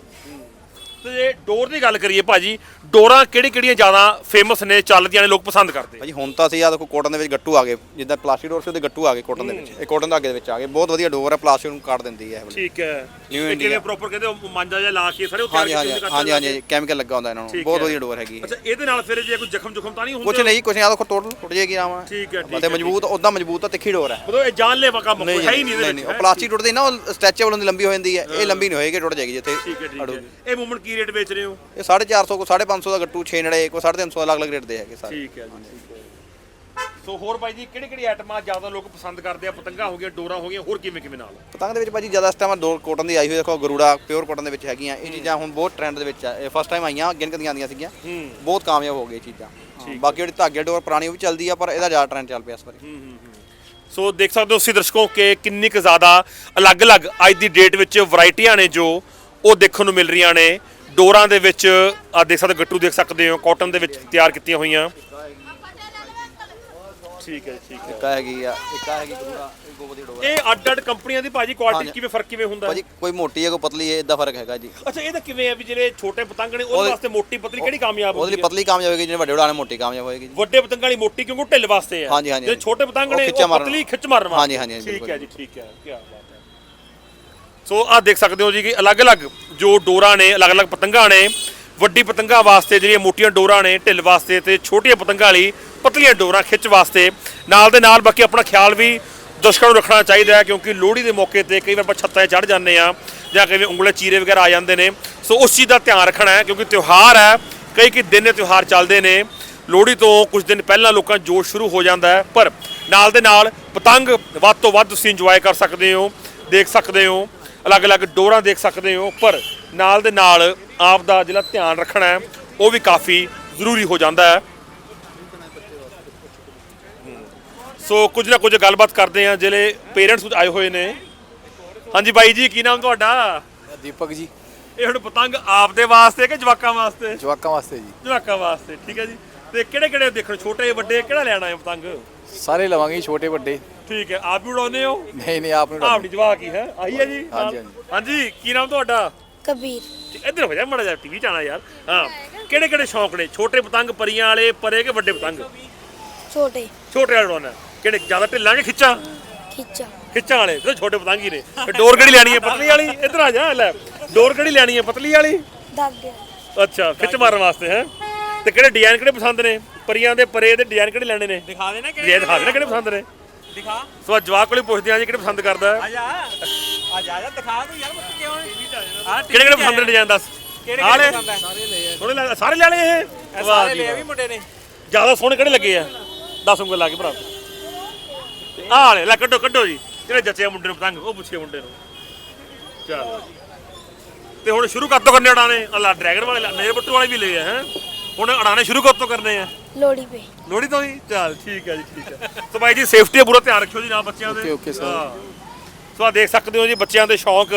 ਤੇ ਡੋਰ ਦੀ ਗੱਲ ਕਰੀਏ ਭਾਜੀ ਡੋਰਾਂ ਕਿਹੜੀ ਕਿਹੜੀਆਂ ਜ਼ਿਆਦਾ ਫੇਮਸ ਨੇ ਚੱਲਦੀਆਂ ਨੇ ਲੋਕ ਪਸੰਦ ਕਰਦੇ? ਭਾਜੀ ਹੁਣ ਤਾਂ ਅਸੀਂ ਆ ਦੇਖੋ ਕੋਟਨ ਦੇ ਵਿੱਚ ਗੱਟੂ ਆ ਗਏ ਜਿੱਦਾਂ ਪਲਾਸਟਿਕ ਡੋਰ ਸੀ ਉਹਦੇ ਗੱਟੂ ਆ ਗਏ ਕੋਟਨ ਦੇ ਵਿੱਚ। ਇਹ ਕੋਟਨ ਦਾ ਅੱਗੇ ਦੇ ਵਿੱਚ ਆ ਗਏ। ਬਹੁਤ ਵਧੀਆ ਡੋਰ ਹੈ ਪਲਾਸਟਿਕ ਨੂੰ ਕਾਟ ਦਿੰਦੀ ਹੈ ਇਹ ਵਾਲੀ। ਠੀਕ ਹੈ। New ਤੇ ਕਿਵੇਂ। ਪ੍ਰੋਪਰ ਕਹਿੰਦੇ ਉਹ ਮਾਂਜਾ ਜਿਹਾ ਲਾ ਕੇ ਸਾਰੇ ਉਹ ਤਿਆਰ ਹਾਂਜੀ ਹਾਂਜੀ ਕੀਤੇ ਹਾਂਜੀ ਹਾਂਜੀ ਕੈਮੀਕਲ ਲੱਗਾ ਹੁੰਦਾ ਇਹਨਾਂ ਨੂੰ। ਬਹੁਤ। ਵਧੀਆ ਡੋਰ ਹੈਗੀ। ਅੱਛਾ ਇਹਦੇ ਨਾਲ ਫਿਰ ਜੇ ਕੋਈ ਜ਼ਖਮ ਜ਼ੁਖਮ ਤਾਂ ਨਹੀਂ ਹੁੰਦਾ? ਕੁਝ ਨਹੀਂ ਕੁਝ ਨਹੀਂ ਆ ਦੇਖੋ ਟੋਟਲ ਟੁੱਟ ਜਾਏਗੀ ਆਵਾ ਠੀਕ ਹੈ, ਠੀਕ ਤੇ ਹੈ, ਮਜ਼ਬੂਤ ਉਦਾਂ ਮਜ਼ਬੂਤ ਆ ਤਿੱਖੀ ਡੋਰ ਹੈ। ਮਤਲਬ ਇਹ ਜਾਨਲੇਵਾ ਕੰਮ ਕੋਈ ਹੈ ਹੀ ਨਹੀਂ ਇਹਦੇ ਵਿੱਚ ਉਹ ਹੈਂ? ਪਲਾਸਟਿਕ ਟੁੱਟਦੀ ਨਾ ਉਹ ਸਟ੍ਰੈਚੇਬਲ ਹੁੰਦੀ ਲੰਬੀ ਹੋ ਜਾਂਦੀ ਹੈ। ਇਹ ਲੰਬੀ ਨਹੀਂ ਹੋਏਗੀ ਟੁੱਟ ਜਾਏਗੀ ਜਿੱਥੇ ਠੀਕ ਹੈ ਠੀਕ ਅੜੂਗੀ। ਹੈ ਇਹ ਮੂਮੈਂਟ ਕੀ ਰੇਟ ਵੇਚ ਰਹੇ ਹੋ? ਇਹ 450 ਕੋ 550 ਦਾ ਗੱਟੂ 6 ਨੜੇ ਕੋ 350 ਅਲੱਗ ਅਲੱਗ ਰੇਟ ਦੇ ਹੈਗੇ ਸਾਰੇ। ਠੀਕ ਹੈ ਜੀ ਸੋ ਹੋਰ ਬਾਈ ਜੀ ਕਿਹੜੀ ਕਿਹੜੀ ਆਈਟਮਾਂ ਜ਼ਿਆਦਾ ਲੋਕ ਪਸੰਦ ਕਰਦੇ ਆ? ਪਤੰਗਾ ਹੋ ਗਈਆਂ ਡੋਰਾਂ ਹੋ ਗਈਆਂ ਹੋਰ ਕਿਵੇਂ ਕਿਵੇਂ ਨਾਲ? ਪਤੰਗ ਦੇ ਵਿੱਚ ਭਾਜੀ ਜ਼ਿਆਦਾ ਇਸ ਟਾਈਮ ਦੋ ਕੋਟਨ ਦੀ ਆਈ ਹੋਈ ਦੇਖੋ ਗਰੂੜਾ ਪਿਓਰ ਕੋਟਨ ਦੇ ਵਿੱਚ ਹੈਗੀਆਂ। ਇਹ ਚੀਜ਼ਾਂ ਹੁਣ ਬਹੁਤ ਟ੍ਰੈਂਡ ਦੇ ਵਿੱਚ ਆ। ਇਹ ਫਸਟ ਟਾਈਮ ਆਈਆਂ ਗਿਣਕ ਦੀਆਂ ਆਉਂਦੀਆਂ ਸੀਗੀਆਂ। ਹੂੰ। ਬਹੁਤ ਕਾਮਯਾਬ ਹੋ ਗਈ ਚੀਜ਼ਾਂ। ਬਾਕੀ ਜਿਹੜੀ ਧਾਗੇ ਡੋਰ ਪੁਰਾਣੀ ਉਹ ਵੀ ਚੱਲਦੀ ਆ ਪਰ ਇਹਦਾ ਜ਼ਿਆਦਾ ਟ੍ਰੈਂਡ ਚੱਲ ਪਿਆ ਇਸ ਵਾਰੀ। ਸੋ ਦੇਖ ਸਕਦੇ ਹੋ ਤੁਸੀਂ ਦਰਸ਼ਕੋ ਕਿ ਕਿੰਨੀ ਕੁ ਜ਼ਿਆਦਾ ਅਲੱਗ-ਅਲੱਗ ਅੱਜ ਦੀ ਡੇਟ ਵਿੱਚ ਵੈਰਾਈਟੀਆਂ ਨੇ ਜੋ ਉਹ ਦੇਖਣ ਨੂੰ ਮਿਲ ਰਹੀਆਂ ਨੇ। ਡੋਰਾਂ ਦੇ ਵਿੱਚ ਆ ਦੇਖ ਸਕਦੇ ਹੋ, ਗੱਟੂ ਦੇਖ ਸਕਦੇ ਹੋ ਕਾਟਨ ਦੇ ਵਿੱਚ ਤਿਆਰ ਕੀਤੀਆਂ ਹੋਈਆਂ। ਠੀਕ ਹੈ ਠੀਕ ਹੈ। ਇੱਕ ਆਹ ਹੈਗੀ ਆ ਇੱਕ ਆ ਹੈਗੀ ਵਧੀਆ ਡੋਰ। ਹੈ ਇਹ ਅੱਡ-ਅੱਡ ਕੰਪਨੀਆਂ ਦੀ ਭਾਜੀ ਕੁਆਲਿਟੀ। ਕਿਵੇਂ ਫ਼ਰਕ ਕਿਵੇਂ ਹੁੰਦਾ? ਭਾਜੀ ਕੋਈ ਮੋਟੀ ਹੈ ਕੋਈ ਪਤਲੀ ਹੈ ਇਦਾਂ ਫ਼ਰਕ ਹੈਗਾ ਜੀ। ਅੱਛਾ ਇਹ ਤਾਂ ਕਿਵੇਂ ਆ ਵੀ ਜਿਹੜੇ ਛੋਟੇ ਪਤੰਗ ਨੇ ਉਹਦੇ ਉਹਦੇ- ਵਾਸਤੇ ਮੋਟੀ ਪਤਲੀ ਕਿਹੜੀ ਕਾਮਯਾਬ ਉਹਦੇ ਲਈ ਹੁੰਦੀ ਹੈ ਪਤਲੀ ਕਾਮਯਾਬ ਹੋਏਗੀ ਜਿਹੜੇ ਵੱਡੇ ਉਡਾਣੇ ਮੋਟੀ ਕਾਮਯਾਬ ਹੋਏਗੀ ਜੀ। ਵੱਡੇ ਪਤੰਗਾਂ ਵਾਲੀ ਮੋਟੀ ਕਿਉਂਕਿ ਉਹ ਢਿੱਲ ਵਾਸਤੇ ਹੈ ਹਾਂਜੀ, ਹਾਂਜੀ, ਜਿਹੜੇ ਹਾਂਜੀ। ਛੋਟੇ ਪਤੰਗ ਉਹ ਨੇ ਖਿੱਚਾ ਉਹ ਮਾਰਨ ਪਤਲੀ ਖਿੱਚ ਮਾਰਨ ਵਾਸਤੇ। ਹਾਂਜੀ, ਹਾਂਜੀ, ਹਾਂਜੀ, ਠੀਕ ਹੈ ਜੀ। ਠੀਕ ਹੈ ਕੀ ਬਾਤ ਹੈ। ਸੋ ਆਹ ਦੇਖ ਸਕਦੇ ਹੋ ਜੀ ਕਿ ਅਲੱਗ-ਅਲੱਗ ਜੋ ਡੋਰਾਂ ਨੇ, ਅਲੱਗ-ਅਲੱਗ ਪਤੰਗਾਂ ਨੇ, ਵੱਡੀ ਪਤੰਗਾਂ ਵਾਸਤੇ ਜਿਹੜੀਆਂ ਮੋਟੀਆਂ ਡੋਰਾਂ ਨੇ, ਢਿੱਲ ਵਾਸਤੇ ਤੇ ਛੋਟੀਆਂ ਪਤੰਗਾਂ ਲਈ ਪਤਲੀਆਂ ਡੋਰਾਂ ਖਿੱਚ ਵਾਸਤੇ। ਨਾਲ ਦੇ ਨਾਲ ਬਾਕੀ ਆਪਣਾ ਖਿਆਲ ਵੀ ਦਰਸ਼ਕਾਂ ਨੂੰ ਰੱਖਣਾ ਚਾਹੀਦਾ ਹੈ ਕਿਉਂਕਿ ਲੋਹੜੀ ਦੇ ਮੌਕੇ ਤੇ ਕਈ ਵਾਰ ਆਪਾਂ ਛੱਤਾਂ 'ਤੇ ਚੜ ਜਾਂਦੇ ਆ ਜਾਂ ਕਈ ਵਾਰ ਉਂਗਲੇ ਚੀਰੇ ਵਗੈਰਾ ਆ ਜਾਂਦੇ ਨੇ। ਸੋ ਉਸ ਚੀਜ਼ ਦਾ ਧਿਆਨ ਰੱਖਣਾ ਹੈ ਕਿਉਂਕਿ ਤਿਉਹਾਰ ਹੈ, ਕਈ ਕਈ ਦਿਨ ਦੇ ਤਿਉਹਾਰ ਚੱਲਦੇ ਨੇ। ਲੋਹੜੀ ਤੋਂ ਕੁਝ ਦਿਨ ਪਹਿਲਾਂ ਲੋਕਾਂ ਜੋਸ਼ ਸ਼ੁਰੂ ਹੋ ਜਾਂਦਾ ਹੈ, ਪਰ ਨਾਲ ਦੇ ਨਾਲ ਪਤੰਗ ਵੱਧ ਤੋਂ ਵੱਧ ਤੁਸੀਂ ਇੰਜੋਏ ਕਰ ਸਕਦੇ ਹੋ, ਦੇਖ ਸਕਦੇ ਹੋ। ਅਲੱਗ-ਅਲੱਗ ਡੋਰਾਂ ਦੇਖ ਸਕਦੇ ਹੋ ਪਰ ਨਾਲ ਦੇ ਨਾਲ ਆਪ ਦਾ ਜਿਹੜਾ ਧਿਆਨ ਰੱਖਣਾ ਹੈ ਉਹ ਵੀ ਕਾਫੀ ਜ਼ਰੂਰੀ ਹੋ ਜਾਂਦਾ ਹੈ। ਸੋ ਕੁਝ ਨਾ ਕੁਝ ਗੱਲਬਾਤ ਕਰਦੇ ਆ ਜਿਹੜੇ ਪੇਰੈਂਟਸ ਆਏ ਹੋਏ ਨੇ। ਹਾਂਜੀ ਬਾਈ ਜੀ ਕੀ ਨਾਮ ਤੁਹਾਡਾ? ਦੀਪਕ ਜੀ। ਇਹ ਹੁਣ ਪਤੰਗ ਆਪ ਦੇ ਵਾਸਤੇ ਕਿ ਜਵਾਕਾਂ ਵਾਸਤੇ? ਜਵਾਕਾਂ ਵਾਸਤੇ ਜੀ। ਜਵਾਕਾਂ ਵਾਸਤੇ ਠੀਕ ਹੈ ਜੀ। ਤੇ ਕਿਹੜੇ ਕਿਹੜੇ ਦੇਖਣ ਛੋਟੇ ਵੱਡੇ ਕਿਹੜਾ ਲੈਣਾ ਹੈ ਪਤੰਗ? ਸਾਰੇ ਲਵਾਂਗੇ ਜੀ, ਛੋਟੇ ਵੱਡੇ। ਠੀਕ ਹੈ ਆਪ ਵੀ ਉਡਾਉਂਦੇ ਹੋ? ਨਹੀਂ ਨਹੀਂ ਆਪ ਨੂੰ ਆਪ ਨਹੀਂ ਜਵਾਕ ਹੀ ਹੈ ਆਹੀ ਹੈ ਜੀ? ਹਾਂਜੀ, ਹਾਂਜੀ। ਹਾਂਜੀ ਕੀ ਨਾਮ ਤੁਹਾਡਾ? ਕਬੀਰ। ਇੱਧਰ ਹੋ ਜਾ ਮੜਾ ਜਾ ਟੀਵੀ ਚ ਆਣਾ ਯਾਰ। ਹਾਂ ਕਿਹੜੇ ਕਿਹੜੇ ਸ਼ੌਂਕ ਨੇ? ਛੋਟੇ ਪਤੰਗ ਪਰੀਆਂ ਵਾਲੇ ਪਰੇ ਕਿ ਵੱਡੇ ਪਤੰਗ? ਛੋਟੇ। ਛੋਟੇ ਵਾਲੇ ਉਡਾਉਣਾ। ਕਿਹੜੇ ਜ਼ਿਆਦਾ ਢਿੱਲਾਂ ਕਿ ਖਿੱਚਾਂ? ਖਿੱਚਾ। ਖਿੱਚਾਂ ਵਾਲੇ ਤੇ ਛੋਟੇ ਪਤੰਗ ਹੀ ਨੇ। ਤੇ ਡੋਰ ਕਿਹੜੀ ਲੈਣੀ ਹੈ ਪਤਲੀ ਵਾਲੀ? ਇੱਧਰ ਆ ਜਾ ਲੈ। ਡੋਰ ਕਿਹੜੀ ਲੈਣੀ ਹੈ ਪਤਲੀ ਵਾਲੀ? ਦਾਗੇ ਅੱਛਾ ਖਿੱਚ ਮਾਰਨ ਵਾਸਤੇ ਹੈ? ਤੇ ਕਿਹੜੇ ਡਿਜ਼ਾਈਨ ਕਿਹੜੇ ਪਸੰਦ ਨੇ? ਪਰੀਆਂ ਦੇ ਪਰੇ ਦੇ ਡਿਜ਼ਾਈਨ ਕਿਹੜੇ ਲੈਣੇ ਨੇ? ਦਿਖਾ ਦੇਣਾ ਕਿਹੜੇ ਦਿਖਾ ਦੇਣਾ ਕਿਹੜੇ ਪਸੰਦ ਨੇ? ਦਿਖਾ। ਸੋ ਜਵਾਕ ਕੋਲੇ ਪੁੱਛਦੇ ਆ ਜੀ ਕਿਹੜੇ ਪਸੰਦ ਕਰਦਾ ਹੈ। ਆ ਜਾ। ਜਾ ਦਿਖਾ ਤੂੰ ਯਾਰ ਮੁੱਕ ਕਿਉਂ ਆ ਕਿਹੜੇ ਕਿਹੜੇ ਪਸੰਦ ਨੇ ਡਿਜ਼ਾਈਨ ਦੱਸ। ਕਿਹੜੇ। ਕਿਹੜੇ ਪਸੰਦ ਹੈ ਸਾਰੇ ਲੈ ਸੋਹਣੇ ਸਾਰੇ ਲੈ ਲਏ ਇਹ? ਵਾਹ ਸਾਰੇ ਜੀ ਲੈ। ਵੀ ਮੁੰਡੇ ਨੇ। ਜ਼ਿਆਦਾ ਸੋਹਣੇ ਕਿਹੜੇ ਲੱਗੇ ਆ? ਦੱਸ ਉਂਗਲ ਲਾ ਕੇ ਭਰਾ। ਆਹ ਲੈ ਲੈ ਕੱਢੋ ਕੱਢੋ ਜੀ। ਜਿਹੜੇ ਜੱਚੇ ਮੁੰਡੇ ਨੂੰ ਪਤੰਗ ਉਹ ਪੁੱਛੇ ਮੁੰਡੇ ਨੂੰ। ਚੱਲ। ਤੇ ਹੁਣ ਸ਼ੁਰੂ ਕਰ ਦੋ ਕਰਨੇ ਅੜਾਣੇ ਅੱਲਾ ਡਰੈਗਨ ਵਾਲੇ ਨੇਰ ਬੱਟੂ ਵਾਲੇ ਵੀ ਲਏ ਆ ਹੈ। ਹੁਣ ਅੜਾਣੇ ਸ਼ੁਰੂ ਕਰ ਤੋਂ ਕਰਨੇ ਆ? ਲੋੜੀ ਪੇ ਲੋੜੀ ਤੋਂ ਹੀ? ਚੱਲ ਠੀਕ ਹੈ ਜੀ ਠੀਕ ਹੈ। ਸੋ ਬਾਈ ਜੀ ਸੇਫਟੀ ਦਾ ਪੂਰਾ ਧਿਆਨ ਰੱਖਿਓ ਜੀ ਨਾਲ ਬੱਚਿਆਂ ਦੇ। Sir. ਹਾਂ। ਸੋ ਆ ਦੇਖ ਸਕਦੇ ਹੋ ਜੀ ਬੱਚਿਆਂ ਦੇ ਸ਼ੌਂਕ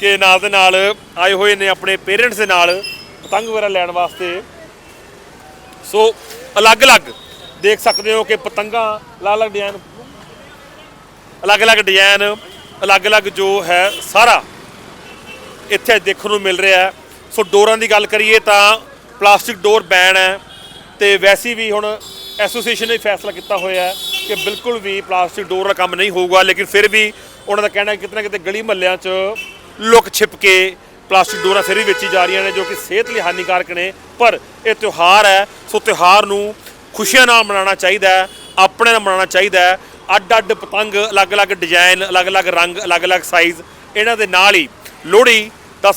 ਕਿ ਨਾਲ ਦੇ ਨਾਲ ਆਏ ਹੋਏ ਨੇ ਆਪਣੇ ਪੇਰੈਂਟਸ ਦੇ ਨਾਲ ਪਤੰਗ ਵਗੈਰਾ ਲੈਣ ਵਾਸਤੇ। ਸੋ ਅਲੱਗ-ਅਲੱਗ ਦੇਖ ਸਕਦੇ ਹੋ ਕਿ ਪਤੰਗਾਂ ਅਲੱਗ-ਅਲੱਗ ਡਿਜ਼ਾਈਨ ਅਲੱਗ-ਅਲੱਗ ਡਿਜ਼ਾਈਨ ਅਲੱਗ-ਅਲੱਗ ਜੋ ਹੈ ਸਾਰਾ ਇੱਥੇ ਦੇਖਣ ਨੂੰ ਮਿਲ ਰਿਹਾ ਹੈ। ਸੋ ਡੋਰਾਂ ਦੀ ਗੱਲ ਕਰੀਏ ਤਾਂ ਪਲਾਸਟਿਕ ਡੋਰ ਬੈਨ ਹੈ ਤੇ ਵੈਸੀ ਵੀ ਹੁਣ ਐਸੋਸੀਏਸ਼ਨ ਨੇ ਫੈਸਲਾ ਕੀਤਾ ਹੋਇਆ ਹੈ ਕਿ ਬਿਲਕੁਲ ਵੀ ਪਲਾਸਟਿਕ ਡੋਰ ਦਾ ਕੰਮ ਨਹੀਂ ਹੋਊਗਾ, ਲੇਕਿਨ ਫਿਰ ਵੀ ਉਹਨਾਂ ਦਾ ਕਹਿਣਾ ਹੈ ਕਿ ਕਿਤੇ ਨਾ ਕਿਤੇ ਗਲੀ ਮਹੱਲਿਆਂ 'ਚ ਲੁੱਕ ਛਿਪ ਕੇ ਪਲਾਸਟਿਕ ਡੋਰਾਂ ਫਿਰ ਵੀ ਵੇਚੀ ਜਾ ਰਹੀਆਂ ਨੇ ਜੋ ਕਿ ਸਿਹਤ ਲਈ ਹਾਨੀਕਾਰਕ ਨੇ। ਪਰ ਇਹ ਤਿਉਹਾਰ ਹੈ, ਸੋ ਤਿਉਹਾਰ ਨੂੰ ਖੁਸ਼ੀਆਂ ਨਾਲ ਮਨਾਉਣਾ ਚਾਹੀਦਾ ਹੈ, ਆਪਣੇ ਨਾਲ ਮਨਾਉਣਾ ਚਾਹੀਦਾ ਹੈ। ਅੱਡ ਅੱਡ ਪਤੰਗ, ਅਲੱਗ-ਅਲੱਗ ਡਿਜ਼ਾਈਨ, ਅਲੱਗ-ਅਲੱਗ ਰੰਗ, ਅਲੱਗ-ਅਲੱਗ ਸਾਈਜ਼ ਇਹਨਾਂ ਦੇ ਨਾਲ ਹੀ ਲੋਹੜੀ ਦਾ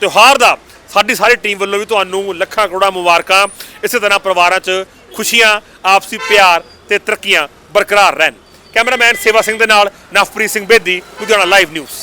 ਤਿਉਹਾਰ ਦਾ ਸਾਡੀ ਸਾਰੀ ਟੀਮ ਵੱਲੋਂ ਵੀ ਤੁਹਾਨੂੰ ਲੱਖਾਂ ਕਰੋੜਾਂ ਮੁਬਾਰਕਾਂ। ਇਸੇ ਤਰ੍ਹਾਂ ਪਰਿਵਾਰਾਂ 'ਚ ਖੁਸ਼ੀਆਂ, ਆਪਸੀ ਪਿਆਰ ਤੇ ਤਰੱਕੀਆਂ ਬਰਕਰਾਰ ਰਹਿਣ। ਕੈਮਰਾਮੈਨ ਸੇਵਾ ਸਿੰਘ ਦੇ ਨਾਲ ਨਵਪ੍ਰੀਤ ਸਿੰਘ ਬੇਦੀ, ਲੁਧਿਆਣਾ ਲਾਈਵ ਨਿਊਜ਼